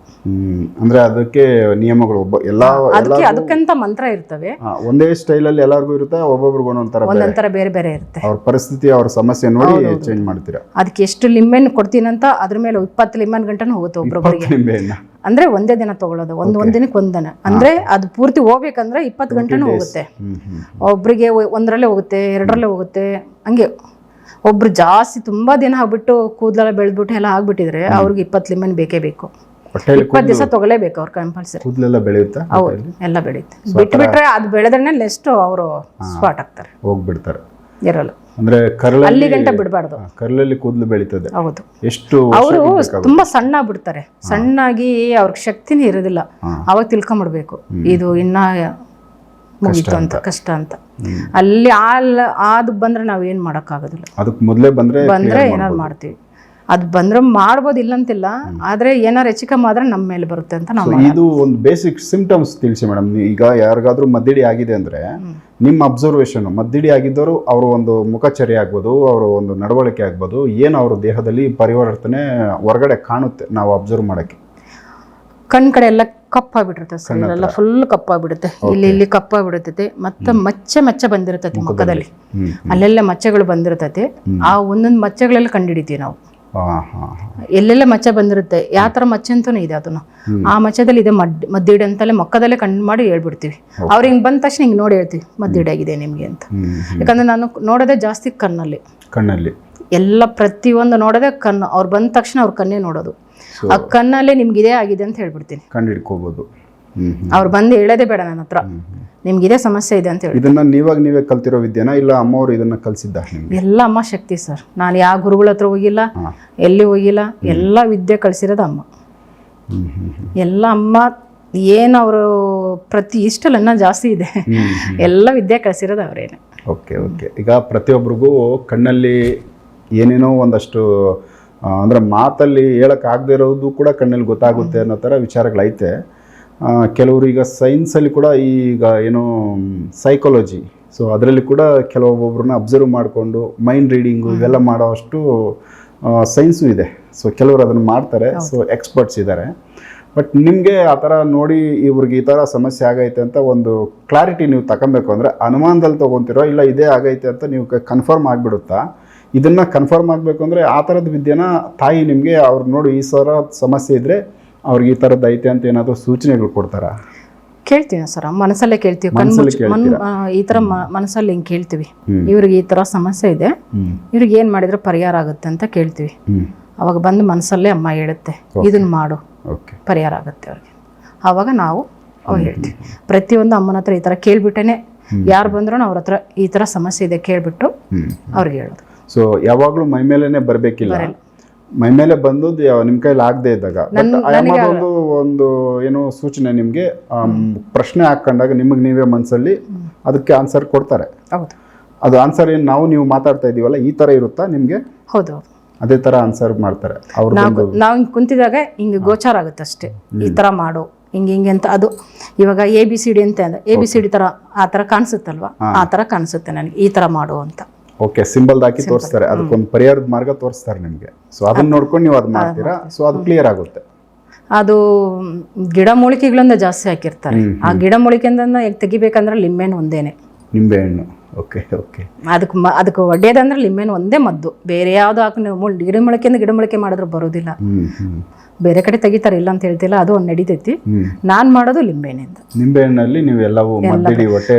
ಅಂದ್ರೆ ಅದಕ್ಕೆ ನಿಯಮಗಳು ಒಬ್ಬ ಎಲ್ಲ ಅದಕ್ಕೆ ಅದಕ್ಕಂತ ಮಂತ್ರ ಇರ್ತವೆ. ಒಂದೇ ಸ್ಟೈಲಲ್ಲಿ ಎಲ್ಲರಿಗೂ ಇರುತ್ತೆ? ಒಬ್ಬೊಬ್ರಿಗೆ ಒಂದೊಂದು. ಒಂದೊಂಥರ ಬೇರೆ? ಬೇರೆ ಇರುತ್ತೆ. ಅವ್ರ ಪರಿಸ್ಥಿತಿ ಅವ್ರ ಸಮಸ್ಯೆ ನೋಡಿ ಚೇಂಜ್ ಮಾಡ್ತೀರಾ? ಅದಕ್ಕೆ ಎಷ್ಟು ಲಿಂಬೆನ್ ಕೊಡ್ತೀನಂತ ಅದ್ರ ಮೇಲೆ ಇಪ್ಪತ್ತು ಲಿಂಬೆನ್ ಗಂಟನೂ ಹೋಗುತ್ತೆ ಒಬ್ಬೊಬ್ಬರಿಗೆ ಅಂದ್ರೆ ಒಂದೇ ದಿನ ತಗೊಳ್ಳೋದು. ಒಂದು ಒಂದ್ ದಿನಕ್ಕೆ ಒಂದನ ಅಂದ್ರೆ ಅದು ಪೂರ್ತಿ ಹೋಗ್ಬೇಕಂದ್ರೆ ಇಪ್ಪತ್ತು ಗಂಟೆನೂ ಹೋಗುತ್ತೆ. ಒಬ್ರಿಗೆ ಒಂದರಲ್ಲೇ ಹೋಗುತ್ತೆ ಎರಡರಲ್ಲೇ ಹೋಗುತ್ತೆ. ಹಂಗೆ ಒಬ್ರು ಜಾಸ್ತಿ ತುಂಬಾ ದಿನ ಆಗ್ಬಿಟ್ಟು ಕೂದಲೆಲ್ಲ ಬೆಳೆದ್ಬಿಟ್ಟು ಎಲ್ಲ ಆಗ್ಬಿಟ್ಟಿದ್ರೆ ಅವ್ರಿಗೆ ಇಪ್ಪತ್ತು ಲಿಮನ್ ಬೇಕೇ ಬೇಕು. ಇಪ್ಪತ್ ಇಪ್ಪತ್ತು ದಿವಸ ತಗೊಳ್ಳೇಬೇಕು ಅವ್ರು ಕಂಪಲ್ಸರಿ ಕೂದಲೆಲ್ಲ ಬೆಳೆಯುತ್ತಾ ಹೌದು ಎಲ್ಲ ಬೆಳೆಯುತ್ತೆ. ಬಿಟ್ಟು ಬಿಟ್ರೆ ಅದು ಬೆಳೆದ್ರೆ ನೆಕ್ಸ್ಟ್ ಅವರು ಸ್ಪಾಟ್ ಆಗ್ತಾರೆ. ಹೋಗ್ಬಿಡ್ತಾರೆ. ಇರಲ್ಲ. ಅಂದ್ರೆ ಅಲ್ಲಿ ಗಂಟ ಬಿಡಬಾರ್ದು. ಕರಳಲ್ಲಿ ಕೂದಲು ಬೆಳೀತದೆ. ಹೌದು. ಎಷ್ಟು ಅವರು ತುಂಬಾ ಸಣ್ಣ ಬಿಡ್ತಾರೆ ಸಣ್ಣಾಗಿ ಅವ್ರಿಗೆ ಶಕ್ತಿನೇ ಇರೋದಿಲ್ಲ. ಅವಾಗ ತಿಳ್ಕೊಂಬಿಡ್ಬೇಕು. ಇದು ಇನ್ನ ಮುಗಿತು ಅಂತ ಕಷ್ಟ ಅಂತ. ಅಲ್ಲಿ ಆಲ್ ಅದು ಬಂದ್ರೆ ನಾವ್ ಏನ್ ಮಾಡೋಕ್ಕಾಗೋದಿಲ್ಲ. ಅದಕ್ಕೆ ಮೊದಲೇ ಬಂದ್ರೆ ಬಂದ್ರೆ ಏನಾದ್ರು ಮಾಡ್ತೀವಿ. ಅದು ಬಂದ್ರೆ ಮಾಡ್ಬೋದು ಇಲ್ಲಂತಿಲ್ಲ ಆದ್ರೆ ಏನಾರು ಹೆಚ್ಚು ಕಮ್ಮಿ ಆದ್ರೆ ನಮ್ಮ ಮೇಲೆ ಬರುತ್ತೆ ಅಂತ ನಾವು ಇದು ಒಂದು ಬೇಸಿಕ್ ಸಿಂಪ್ಟಮ್ಸ್ ತಿಳಿಸಿ ಮೇಡಮ್ ಈಗ ಯಾರಿಗಾದ್ರೂ ಮದ್ದಿಡಿ ಆಗಿದೆ ಅಂದ್ರೆ ನಿಮ್ಮ ಅಬ್ಸರ್ವೇಷನ್ ಮದ್ದಿಡಿ ಆಗಿದ್ದವರು ಅವರು ಒಂದು ಮುಖಚರ್ಯ ಆಗ್ಬೋದು ಅವರ ಒಂದು ನಡವಳಿಕೆ ಆಗ್ಬೋದು ಏನು ಅವ್ರ ದೇಹದಲ್ಲಿ ಪರಿವರ್ತನೆ ಹೊರಗಡೆ ಕಾಣುತ್ತೆ ನಾವು ಅಬ್ಸರ್ವ್ ಮಾಡೋಕ್ಕೆ? ಕಣ್ ಕಡೆ ಎಲ್ಲ ಕಪ್ಪಾಗ್ಬಿಟ್ಟಿರುತ್ತೆ ಸರ್ ಎಲ್ಲ ಫುಲ್ ಕಪ್ಪಾಗ್ಬಿಡುತ್ತೆ. ಇಲ್ಲಿ ಇಲ್ಲಿ ಕಪ್ಪಾಗ್ಬಿಡುತ್ತೆ ಮತ್ತೆ ಮಚ್ಚೆ ಮಚ್ಚೆ ಬಂದಿರ್ತೈತಿ ಮುಖದಲ್ಲಿ. ಅಲ್ಲೆಲ್ಲ ಮಚ್ಚೆಗಳು ಬಂದಿರ್ತೈತಿ ಆ ಒಂದೊಂದು ಮಚ್ಚೆಗಳೆಲ್ಲ ಕಂಡಿಡಿತೀವಿ ನಾವು. ಎಲ್ಲೆಲ್ಲ ಮಚ್ಚ ಬಂದಿರುತ್ತೆ. ಯಾವ ಥರ ಮಚ್ಚ ಅಂತಲೂ ಇದೆ ಅದನ್ನು. ಆ ಮಚ್ಚದಲ್ಲಿ ಇದೆ ಮಡ್ ಮದ್ದಿಡೆ ಅಂತಲೇ ಮಕ್ಕದಲ್ಲೇ ಕಣ್ಣು ಮಾಡಿ ಹೇಳ್ಬಿಡ್ತೀವಿ. ಅವ್ರ ಹಿಂಗೆ ಬಂದ ತಕ್ಷಣ ಹಿಂಗೆ ನೋಡಿ ಹೇಳ್ತೀವಿ ಮದ್ದಿಡೆ ಆಗಿದೆ ನಿಮಗೆ ಅಂತ. ಯಾಕಂದ್ರೆ ನಾನು ನೋಡೋದೇ ಜಾಸ್ತಿ ಕಣ್ಣಲ್ಲಿ. ಕಣ್ಣಲ್ಲಿ. ಎಲ್ಲ ಪ್ರತಿಯೊಂದು ನೋಡೋದೇ ಕಣ್ಣು. ಅವ್ರು ಬಂದ ತಕ್ಷಣ ಅವ್ರ ಕಣ್ಣೇ ನೋಡೋದು. ಆ ಕಣ್ಣಲ್ಲೇ ನಿಮ್ಗೆ ಇದೇ ಆಗಿದೆ ಅಂತ ಹೇಳ್ಬಿಡ್ತೀನಿ. ಕಂಡು ಹಿಡ್ಕೋಬೋದು. ಅವ್ರು ಬಂದು ಹೇಳೋದೇ ಬೇಡ ನನ್ನ ಹತ್ರ. ನಿಮ್ಗೆ ಇದೇ ಸಮಸ್ಯೆ ಇದೆ ಅಂತ ಹೇಳಿ ಇದನ್ನ ನೀವಾಗ ನೀವೇ ಕಲ್ತಿರೋ ವಿದ್ಯೆನಾ? ಇಲ್ಲ ಅಮ್ಮವ್ರು ಇದನ್ನ ಕಲ್ಸಿದ್ದ ಎಲ್ಲ ಅಮ್ಮ ಶಕ್ತಿ ಸರ್. ನಾನು ಯಾವ ಗುರುಗಳ ಹತ್ರ ಹೋಗಿಲ್ಲ ಎಲ್ಲಿ ಹೋಗಿಲ್ಲ ಎಲ್ಲ ವಿದ್ಯೆ ಕಳ್ಸಿರೋದು ಅಮ್ಮ. ಎಲ್ಲ ಅಮ್ಮ ಏನು ಅವರು ಪ್ರತಿ ಇಷ್ಟಲನ್ನ ಜಾಸ್ತಿ ಇದೆ. ಎಲ್ಲ ವಿದ್ಯೆ ಕಳ್ಸಿರೋದು ಅವರೇನೆ. Okay okay. ಈಗ ಪ್ರತಿಯೊಬ್ಬರಿಗೂ ಕಣ್ಣಲ್ಲಿ ಏನೇನೋ ಒಂದಷ್ಟು ಅಂದರೆ ಮಾತಲ್ಲಿ ಹೇಳೋಕ್ಕಾಗದೇ ಇರೋದು ಕೂಡ ಕಣ್ಣಲ್ಲಿ ಗೊತ್ತಾಗುತ್ತೆ ಅನ್ನೋ ಥರ ವಿಚಾರಗಳೈತೆ. ಕೆಲವರು ಈಗ ಸೈನ್ಸಲ್ಲಿ ಕೂಡ ಈಗ ಏನು ಸೈಕಾಲಜಿ ಸೊ ಅದರಲ್ಲಿ ಕೂಡ ಕೆಲವೊಬ್ಬೊಬ್ರನ್ನ ಅಬ್ಸರ್ವ್ ಮಾಡಿಕೊಂಡು ಮೈಂಡ್ ರೀಡಿಂಗು ಇವೆಲ್ಲ ಮಾಡೋವಷ್ಟು ಸೈನ್ಸು ಇದೆ. ಸೊ ಕೆಲವರು ಅದನ್ನು ಮಾಡ್ತಾರೆ. ಸೊ ಎಕ್ಸ್ಪರ್ಟ್ಸ್ ಇದ್ದಾರೆ ಬಟ್ ನಿಮಗೆ ಆ ಥರ ನೋಡಿ ಇವ್ರಿಗೆ ಈ ಥರ ಸಮಸ್ಯೆ ಆಗೈತೆ ಅಂತ ಒಂದು ಕ್ಲಾರಿಟಿ ನೀವು ತಗೊಬೇಕು ಅಂದರೆ ಅನುಮಾನದಲ್ಲಿ ತೊಗೊತಿರೋ ಇಲ್ಲ ಇದೇ ಆಗೈತೆ ಅಂತ ನೀವು ಕನ್ಫರ್ಮ್ ಆಗಿಬಿಡುತ್ತಾ? ಇದನ್ನು ಕನ್ಫರ್ಮ್ ಆಗಬೇಕು ಅಂದರೆ ಆ ಥರದ ವಿದ್ಯೆನ ತಾಯಿ ನಿಮಗೆ ಅವ್ರು ನೋಡಿ ಈ ಥರ ಸಮಸ್ಯೆ ಇದ್ದರೆ ಅವ್ರಿಗೆ ಈ ಥರದ್ದು ಐತೆ ಅಂತ ಏನಾದರೂ ಸೂಚನೆಗಳು ಕೊಡ್ತಾರ? ಕೇಳ್ತೀನಿ ಸರ್ ಮನಸ್ಸಲ್ಲೇ ಕೇಳ್ತೀವಿ. ಮನಸ್ಸಲ್ಲಿ ಕಣ್ಮುಚ್ಚಿ ಮನ್ ಈ ತರ ಮನಸ್ಸಲ್ಲಿ ಹಿಂಗೆ ಕೇಳ್ತೀವಿ. ಇವ್ರಿಗೆ ಈ ತರ ಸಮಸ್ಯೆ ಇದೆ. ಇವ್ರಿಗೆ ಏನು ಮಾಡಿದ್ರೆ ಪರಿಹಾರ ಆಗುತ್ತೆ ಅಂತ ಕೇಳ್ತೀವಿ. ಅವಾಗ ಬಂದು ಮನಸ್ಸಲ್ಲೇ ಅಮ್ಮ ಹೇಳುತ್ತೆ ಇದನ್ನ ಮಾಡು. ಪರಿಹಾರ ಆಗುತ್ತೆ ಅವ್ರಿಗೆ. ಆವಾಗ ನಾವು ಅವ್ರು ಹೇಳ್ತೀವಿ. ಪ್ರತಿಯೊಂದು ಅಮ್ಮನ ಹತ್ರ ಈ ತರ ಕೇಳ್ಬಿಟ್ಟೇನೆ. ಯಾರು ಬಂದ್ರೂ ಅವ್ರ ಹತ್ರ ಈ ತರ ಸಮಸ್ಯೆ ಇದೆ ಕೇಳ್ಬಿಟ್ಟು ಅವ್ರಿಗೆ ಹೇಳೋದು. ಸೊ ಯಾವಾಗಲೂ ಮೈ ಮೇಲೆ ಬರಬೇಕಿಲ್ಲ? ಮೈ ಮೇಲೆ ಬಂದದ್ದು ನಿಮ್ ಕೈಲಿ ಆಗದೆ ಇದ್ದಾಗ. ಒಂದು ಒಂದು ಏನು ಸೂಚನೆ ನಿಮ್ಗೆ ಪ್ರಶ್ನೆ ಹಾಕೊಂಡಾಗ ನಿಮಗೆ ನೀವೇ ಮನಸ್ಸಲ್ಲಿ ಅದಕ್ಕೆ ಆನ್ಸರ್ ಕೊಡ್ತಾರೆ. ಅದು ಆನ್ಸರ್ ಏನು ನಾವು ನೀವು ಮಾತಾಡ್ತಾ ಇದೀವಲ್ಲ ಈ ತರ ಇರುತ್ತಾ ನಿಮ್ಗೆ? ಹೌದು ಅದೇ ತರ ಆನ್ಸರ್ ಮಾಡ್ತಾರೆ. ಅವ್ರು ನಾವು ಹಿಂಗೆ ಕುಂತಿದಾಗ ಹಿಂಗೆ ಗೋಚಾರ ಆಗುತ್ತೆ ಅಷ್ಟೇ. ಈ ತರ ಮಾಡು ಹಿಂಗೆ ಹಿಂಗೆ ಅಂತ ಅದು. ಇವಾಗ ಎ ಬಿ ಸಿ ಡಿ ಅಂತ ಎ ಬಿ ಸಿ ಡಿ ತರ ಆ ತರ ಕಾಣಿಸುತ್ತಲ್ವಾ? ಆ ತರ ಕಾಣಿಸುತ್ತೆ ನನಗೆ. ಈ ತರ ಮಾಡು ಅಂತ. ಓಕೆ ಸಿಂಬಲ್ ಹಾಕಿ ತೋರಿಸ್ತಾರೆ. ಅದಕ್ಕೊಂದು ಪರಿಹಾರದ ಮಾರ್ಗ ತೋರಿಸ್ತಾರೆ ನಿಮಗೆ. ಸೊ ಅದನ್ನ ನೋಡ್ಕೊಂಡು ನೀವು ಅದು ಮಾಡ್ತೀರಾ? ಸೊ ಅದು ಕ್ಲಿಯರ್ ಆಗುತ್ತೆ. ಅದು ಗಿಡ ಮೂಲಿಕೆಗಳಿಂದ ಜಾಸ್ತಿ ಹಾಕಿರ್ತಾರೆ. ಆ ಗಿಡ ಮೂಲಿಕೆಯಿಂದ ತೆಗಿಬೇಕಂದ್ರೆ ಲಿಂಬೆಹಣ್ಣು ಒಂದೇನೆ. ನಿಂಬೆಹಣ್ಣು ಓಕೆ ಓಕೆ ಅದಕ್ಕೆ ಮ ಅದಕ್ಕೆ ಒಡ್ಡೇದಂದ್ರೆ ಲಿಂಬೆಹಣ್ಣು ಒಂದೇ ಮದ್ದು. ಬೇರೆ ಯಾವುದು ಹಾಕಿ ನೀವು ಗಿಡ ಮೊಳಕೆಯಿಂದ ಗಿಡ ಮೊಳಕೆ ಮಾಡಿದ್ರೆ ಬರೋದಿಲ್ಲ. ಬೇರೆ ಕಡೆ ತೆಗಿತಾರೆ ಇಲ್ಲ ಅಂತ ಹೇಳ್ತಿಲ್ಲ ಅದು ಒಂದು ನಡೀತೈತಿ. ನಾನು ಮಾಡೋದು ಲಿಂಬೆಹಣ್ಣಿಂದ. ನಿಂಬೆಹಣ್ಣಲ್ಲಿ ನೀವು ಎಲ್ಲವೂ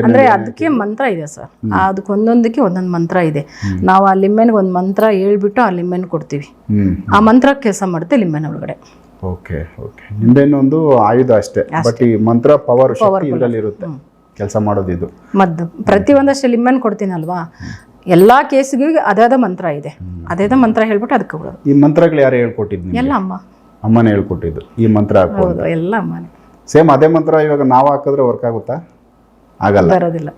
ಅಂದ್ರೆ ಅದಕ್ಕೆ ಮಂತ್ರ ಇದೆ ಸರ್. ಅದಕ್ಕೆ ಒಂದೊಂದಕ್ಕೆ ಒಂದೊಂದು ಮಂತ್ರ ಇದೆ. ನಾವು ಆ ಲಿಂಬೆನ್ ಒಂದು ಮಂತ್ರ ಹೇಳ್ಬಿಟ್ಟು ಆ ಲಿಂಬೆನ್ ಕೊಡ್ತೀವಿ. ಆ ಮಂತ್ರ ಕೆಲಸ ಮಾಡುತ್ತೆ ಲಿಂಬೆನ ಒಳಗಡೆ. Okay okay. ನಿಂಬೆಹಣ್ಣು ಒಂದು ಆಯುಧ ಅಷ್ಟೇ. ಬಟ್ ಈ ಮಂತ್ರ ಪವರ್ ಶಕ್ತಿ ಇದರಲ್ಲಿ ಇರುತ್ತೆ ಕೆಲಸ ಮಾಡೋದು ಇದು. ಮದ್ದು. ಪ್ರತಿಯೊಂದಷ್ಟು ಲಿಂಬೆನ್ ಕೊಡ್ತೀನಲ್ವಾ? ಎಲ್ಲಾ ಕೇಸ್ಗೂ ಅದಾದ ಮಂತ್ರ ಇದೆ. ಅದೇದ ಮಂತ್ರ ಹೇಳ್ಬಿಟ್ಟು ಅದಕ್ಕೆ ಈ ಮಂತ್ರಗಳು ಯಾರು ಹೇಳ್ಕೊಟ್ಟಿದ್ವಿ ಎಲ್ಲ ಅಮ್ಮ. ಅಮ್ಮನೇ ಹೇಳ್ಕೊಟ್ಟಿದ್ದು. ಈ ಮಂತ್ರ ಹಾಕೋದು ಹೌದು ಎಲ್ಲ ಅಮ್ಮನೇ. ಸೇಮ್ ಅದೇ ಮಂತ್ರ ಇವಾಗ ನಾವು ಹಾಕಿದ್ರೆ ವರ್ಕ್ ಆಗುತ್ತಾ? ಆಗಲ್ಲ. ಬರೋದಿಲ್ಲ.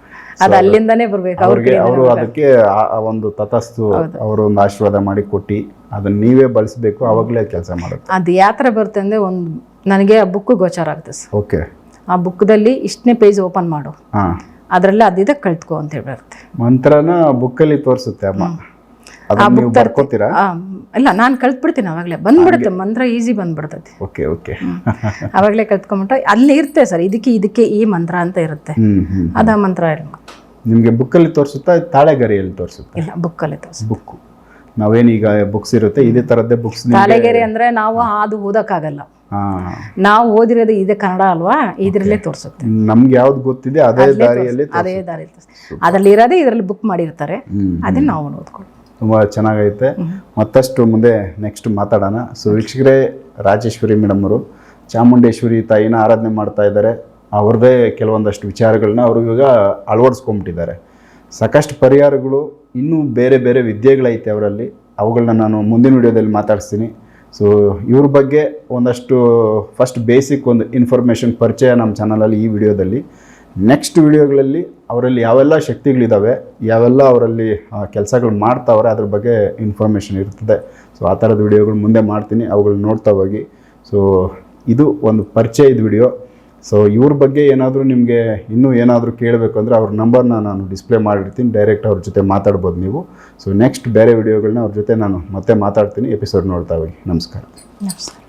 ಅದು ಅಲ್ಲಿಂದನೇ ಬರ್ಬೇಕು ಅವ್ರಿಗೆ ಅವರು ಅದಕ್ಕೆ ಆ- ಒಂದು ತತಸ್ತು ಅವರು ಒಂದು ಆಶೀರ್ವಾದ ಮಾಡಿ ಕೊಟ್ಟು ಅದನ್ನ ನೀವೇ ಬಳಸಬೇಕು ಅವಾಗಲೇ ಕೆಲಸ ಮಾಡುತ್ತೆ. ಅದು ಯಾತ್ರೆ ಥರ ಬರುತ್ತೆ ಅಂದರೆ ಒಂದು ನನಗೆ ಆ ಬುಕ್ ಗೋಚಾರ ಆಗುತ್ತೆ ಸರ್. ಓಕೆ ಆ ಬುಕ್ದಲ್ಲಿ ಇಷ್ಟನೇ ಪೇಜ್ ಓಪನ್ ಮಾಡು. ಹಾಂ. ಅದರಲ್ಲಿ ಅದಿದೆ ಕಳ್ತಕೋ ಅಂತ ಹೇಳಿರುತ್ತೆ ಮಂತ್ರನ ಬುಕ್ಕಲ್ಲಿ ತೋರಿಸುತ್ತೆ ಅಮ್ಮ. ಅದನ್ನ ನೀವು ಬರ್ಕೋತೀರಾ? ಇಲ್ಲ ನಾನು ಕಲ್ತ್ಬಿಡ್ತೀನಿ ಅವಾಗಲೇ. ಬಂದ್ಬಿಡುತ್ತೆ ಮಂತ್ರ ಈಸಿ ಬಂದ್ಬಿಡ್ತೈತಿ. Okay okay. ಅವಾಗಲೇ ಕಲ್ತ್ಕೊಂಬಿಟ್ಟು ಅಲ್ಲಿ ಇರುತ್ತೆ ಸರ್ ಇದಕ್ಕೆ ಇದಕ್ಕೆ ಈ ಮಂತ್ರ ಅಂತ ಇರುತ್ತೆ. ಅದ ಮಂತ್ರ ನಿಮಗೆ ಬುಕ್ಕಲ್ಲಿ ತೋರಿಸುತ್ತಾ ತಾಳೆಗರಿಯಲ್ಲಿ ತೋರಿಸುತ್ತಾ? ಇಲ್ಲ ಬುಕ್ಕಲ್ಲಿ ಬುಕ್ ಬುಕ್ಕು. ನಾವೇನೀಗ ಬುಕ್ಸ್ ಇರುತ್ತೆ ಇದೇ ಥರದ್ದೇ ಬುಕ್ಸ್ ತಾಳೆಗೆರೆ ಅಂದ್ರೆ ನಾವು ಅದು ಓದಕ್ಕಾಗಲ್ಲ. ನಾವು ಓದಿರೋದು ಇದೆ ಕನ್ನಡ ಅಲ್ವಾ ಇದ್ರಲ್ಲೇ ತೋರಿಸುತ್ತೆ. ನಮ್ಗೆ ಯಾವ್ದು ಗೊತ್ತಿದೆ ಅದೇ ದಾರಿಯಲ್ಲಿ ಅದೇ ದಾರಿಯಲ್ಲಿ ತೋರ್ಸುತ್ತೆ. ಅದ್ರಲ್ಲಿ ಇರೋದೇ ಇದ್ರಲ್ಲಿ ಬುಕ್ ಮಾಡಿರ್ತಾರೆ. ಅದನ್ನ ನಾವು ನೋಡ್ಕೊಂಡು ತುಂಬ ಚೆನ್ನಾಗೈತೆ. ಮತ್ತಷ್ಟು ಮುಂದೆ ನೆಕ್ಸ್ಟ್ ಮಾತಾಡೋಣ. ಸೊ ವೀಕ್ಷಕರೇ, ರಾಜೇಶ್ವರಿ ಮೇಡಮ್ ಅವರು, ಚಾಮುಂಡೇಶ್ವರಿ ತಾಯಿನ ಆರಾಧನೆ ಮಾಡ್ತಾ ಇದ್ದಾರೆ. ಅವ್ರದ್ದೇ ಕೆಲವೊಂದಷ್ಟು ವಿಚಾರಗಳನ್ನ ಅವರು ಇವಾಗ ಅಳವಡಿಸ್ಕೊಂಬಿಟ್ಟಿದ್ದಾರೆ. ಸಾಕಷ್ಟು ಪರಿಹಾರಗಳು, ಇನ್ನೂ ಬೇರೆ ಬೇರೆ ವಿದ್ಯೆಗಳೈತೆ ಅವರಲ್ಲಿ. ಅವುಗಳನ್ನ ನಾನು ಮುಂದಿನ ವಿಡಿಯೋದಲ್ಲಿ ಮಾತಾಡಿಸ್ತೀನಿ. ಸೊ ಇವ್ರ ಬಗ್ಗೆ ಒಂದಷ್ಟು ಫಸ್ಟ್ ಬೇಸಿಕ್ ಒಂದು ಇನ್ಫಾರ್ಮೇಷನ್ ಪರಿಚಯ ನಮ್ಮ ಚಾನಲಲ್ಲಿ ಈ ವಿಡಿಯೋದಲ್ಲಿ. ನೆಕ್ಸ್ಟ್ ವಿಡಿಯೋಗಳಲ್ಲಿ ಅವರಲ್ಲಿ ಯಾವೆಲ್ಲ ಶಕ್ತಿಗಳಿದ್ದಾವೆ ಯಾವೆಲ್ಲ ಅವರಲ್ಲಿ ಕೆಲಸಗಳು ಮಾಡ್ತಾವ್ರೆ ಅದ್ರ ಬಗ್ಗೆ ಇನ್ಫಾರ್ಮೇಷನ್ ಇರ್ತದೆ. ಸೊ ಆ ಥರದ ವಿಡಿಯೋಗಳು ಮುಂದೆ ಮಾಡ್ತೀನಿ ಅವುಗಳನ್ನ ನೋಡ್ತಾ ಹೋಗಿ. ಸೊ ಇದು ಒಂದು ಪರಿಚಯದ ವಿಡಿಯೋ ಸೊ ಇವ್ರ ಬಗ್ಗೆ ಏನಾದರೂ ನಿಮಗೆ ಇನ್ನೂ ಏನಾದರೂ ಕೇಳಬೇಕು ಅಂದರೆ ಅವ್ರ ನಂಬರ್ನ ನಾನು ಡಿಸ್ಪ್ಲೇ ಮಾಡಿರ್ತೀನಿ ಡೈರೆಕ್ಟ್ ಅವ್ರ ಜೊತೆ ಮಾತಾಡ್ಬೋದು ನೀವು. ಸೊ ನೆಕ್ಸ್ಟ್ ಬೇರೆ ವಿಡಿಯೋಗಳನ್ನ ಅವ್ರ ಜೊತೆ ನಾನು ಮತ್ತೆ ಮಾತಾಡ್ತೀನಿ ಎಪಿಸೋಡ್ ನೋಡ್ತಾ ಹೋಗಿ. ನಮಸ್ಕಾರ. ನಮಸ್ಕಾರ.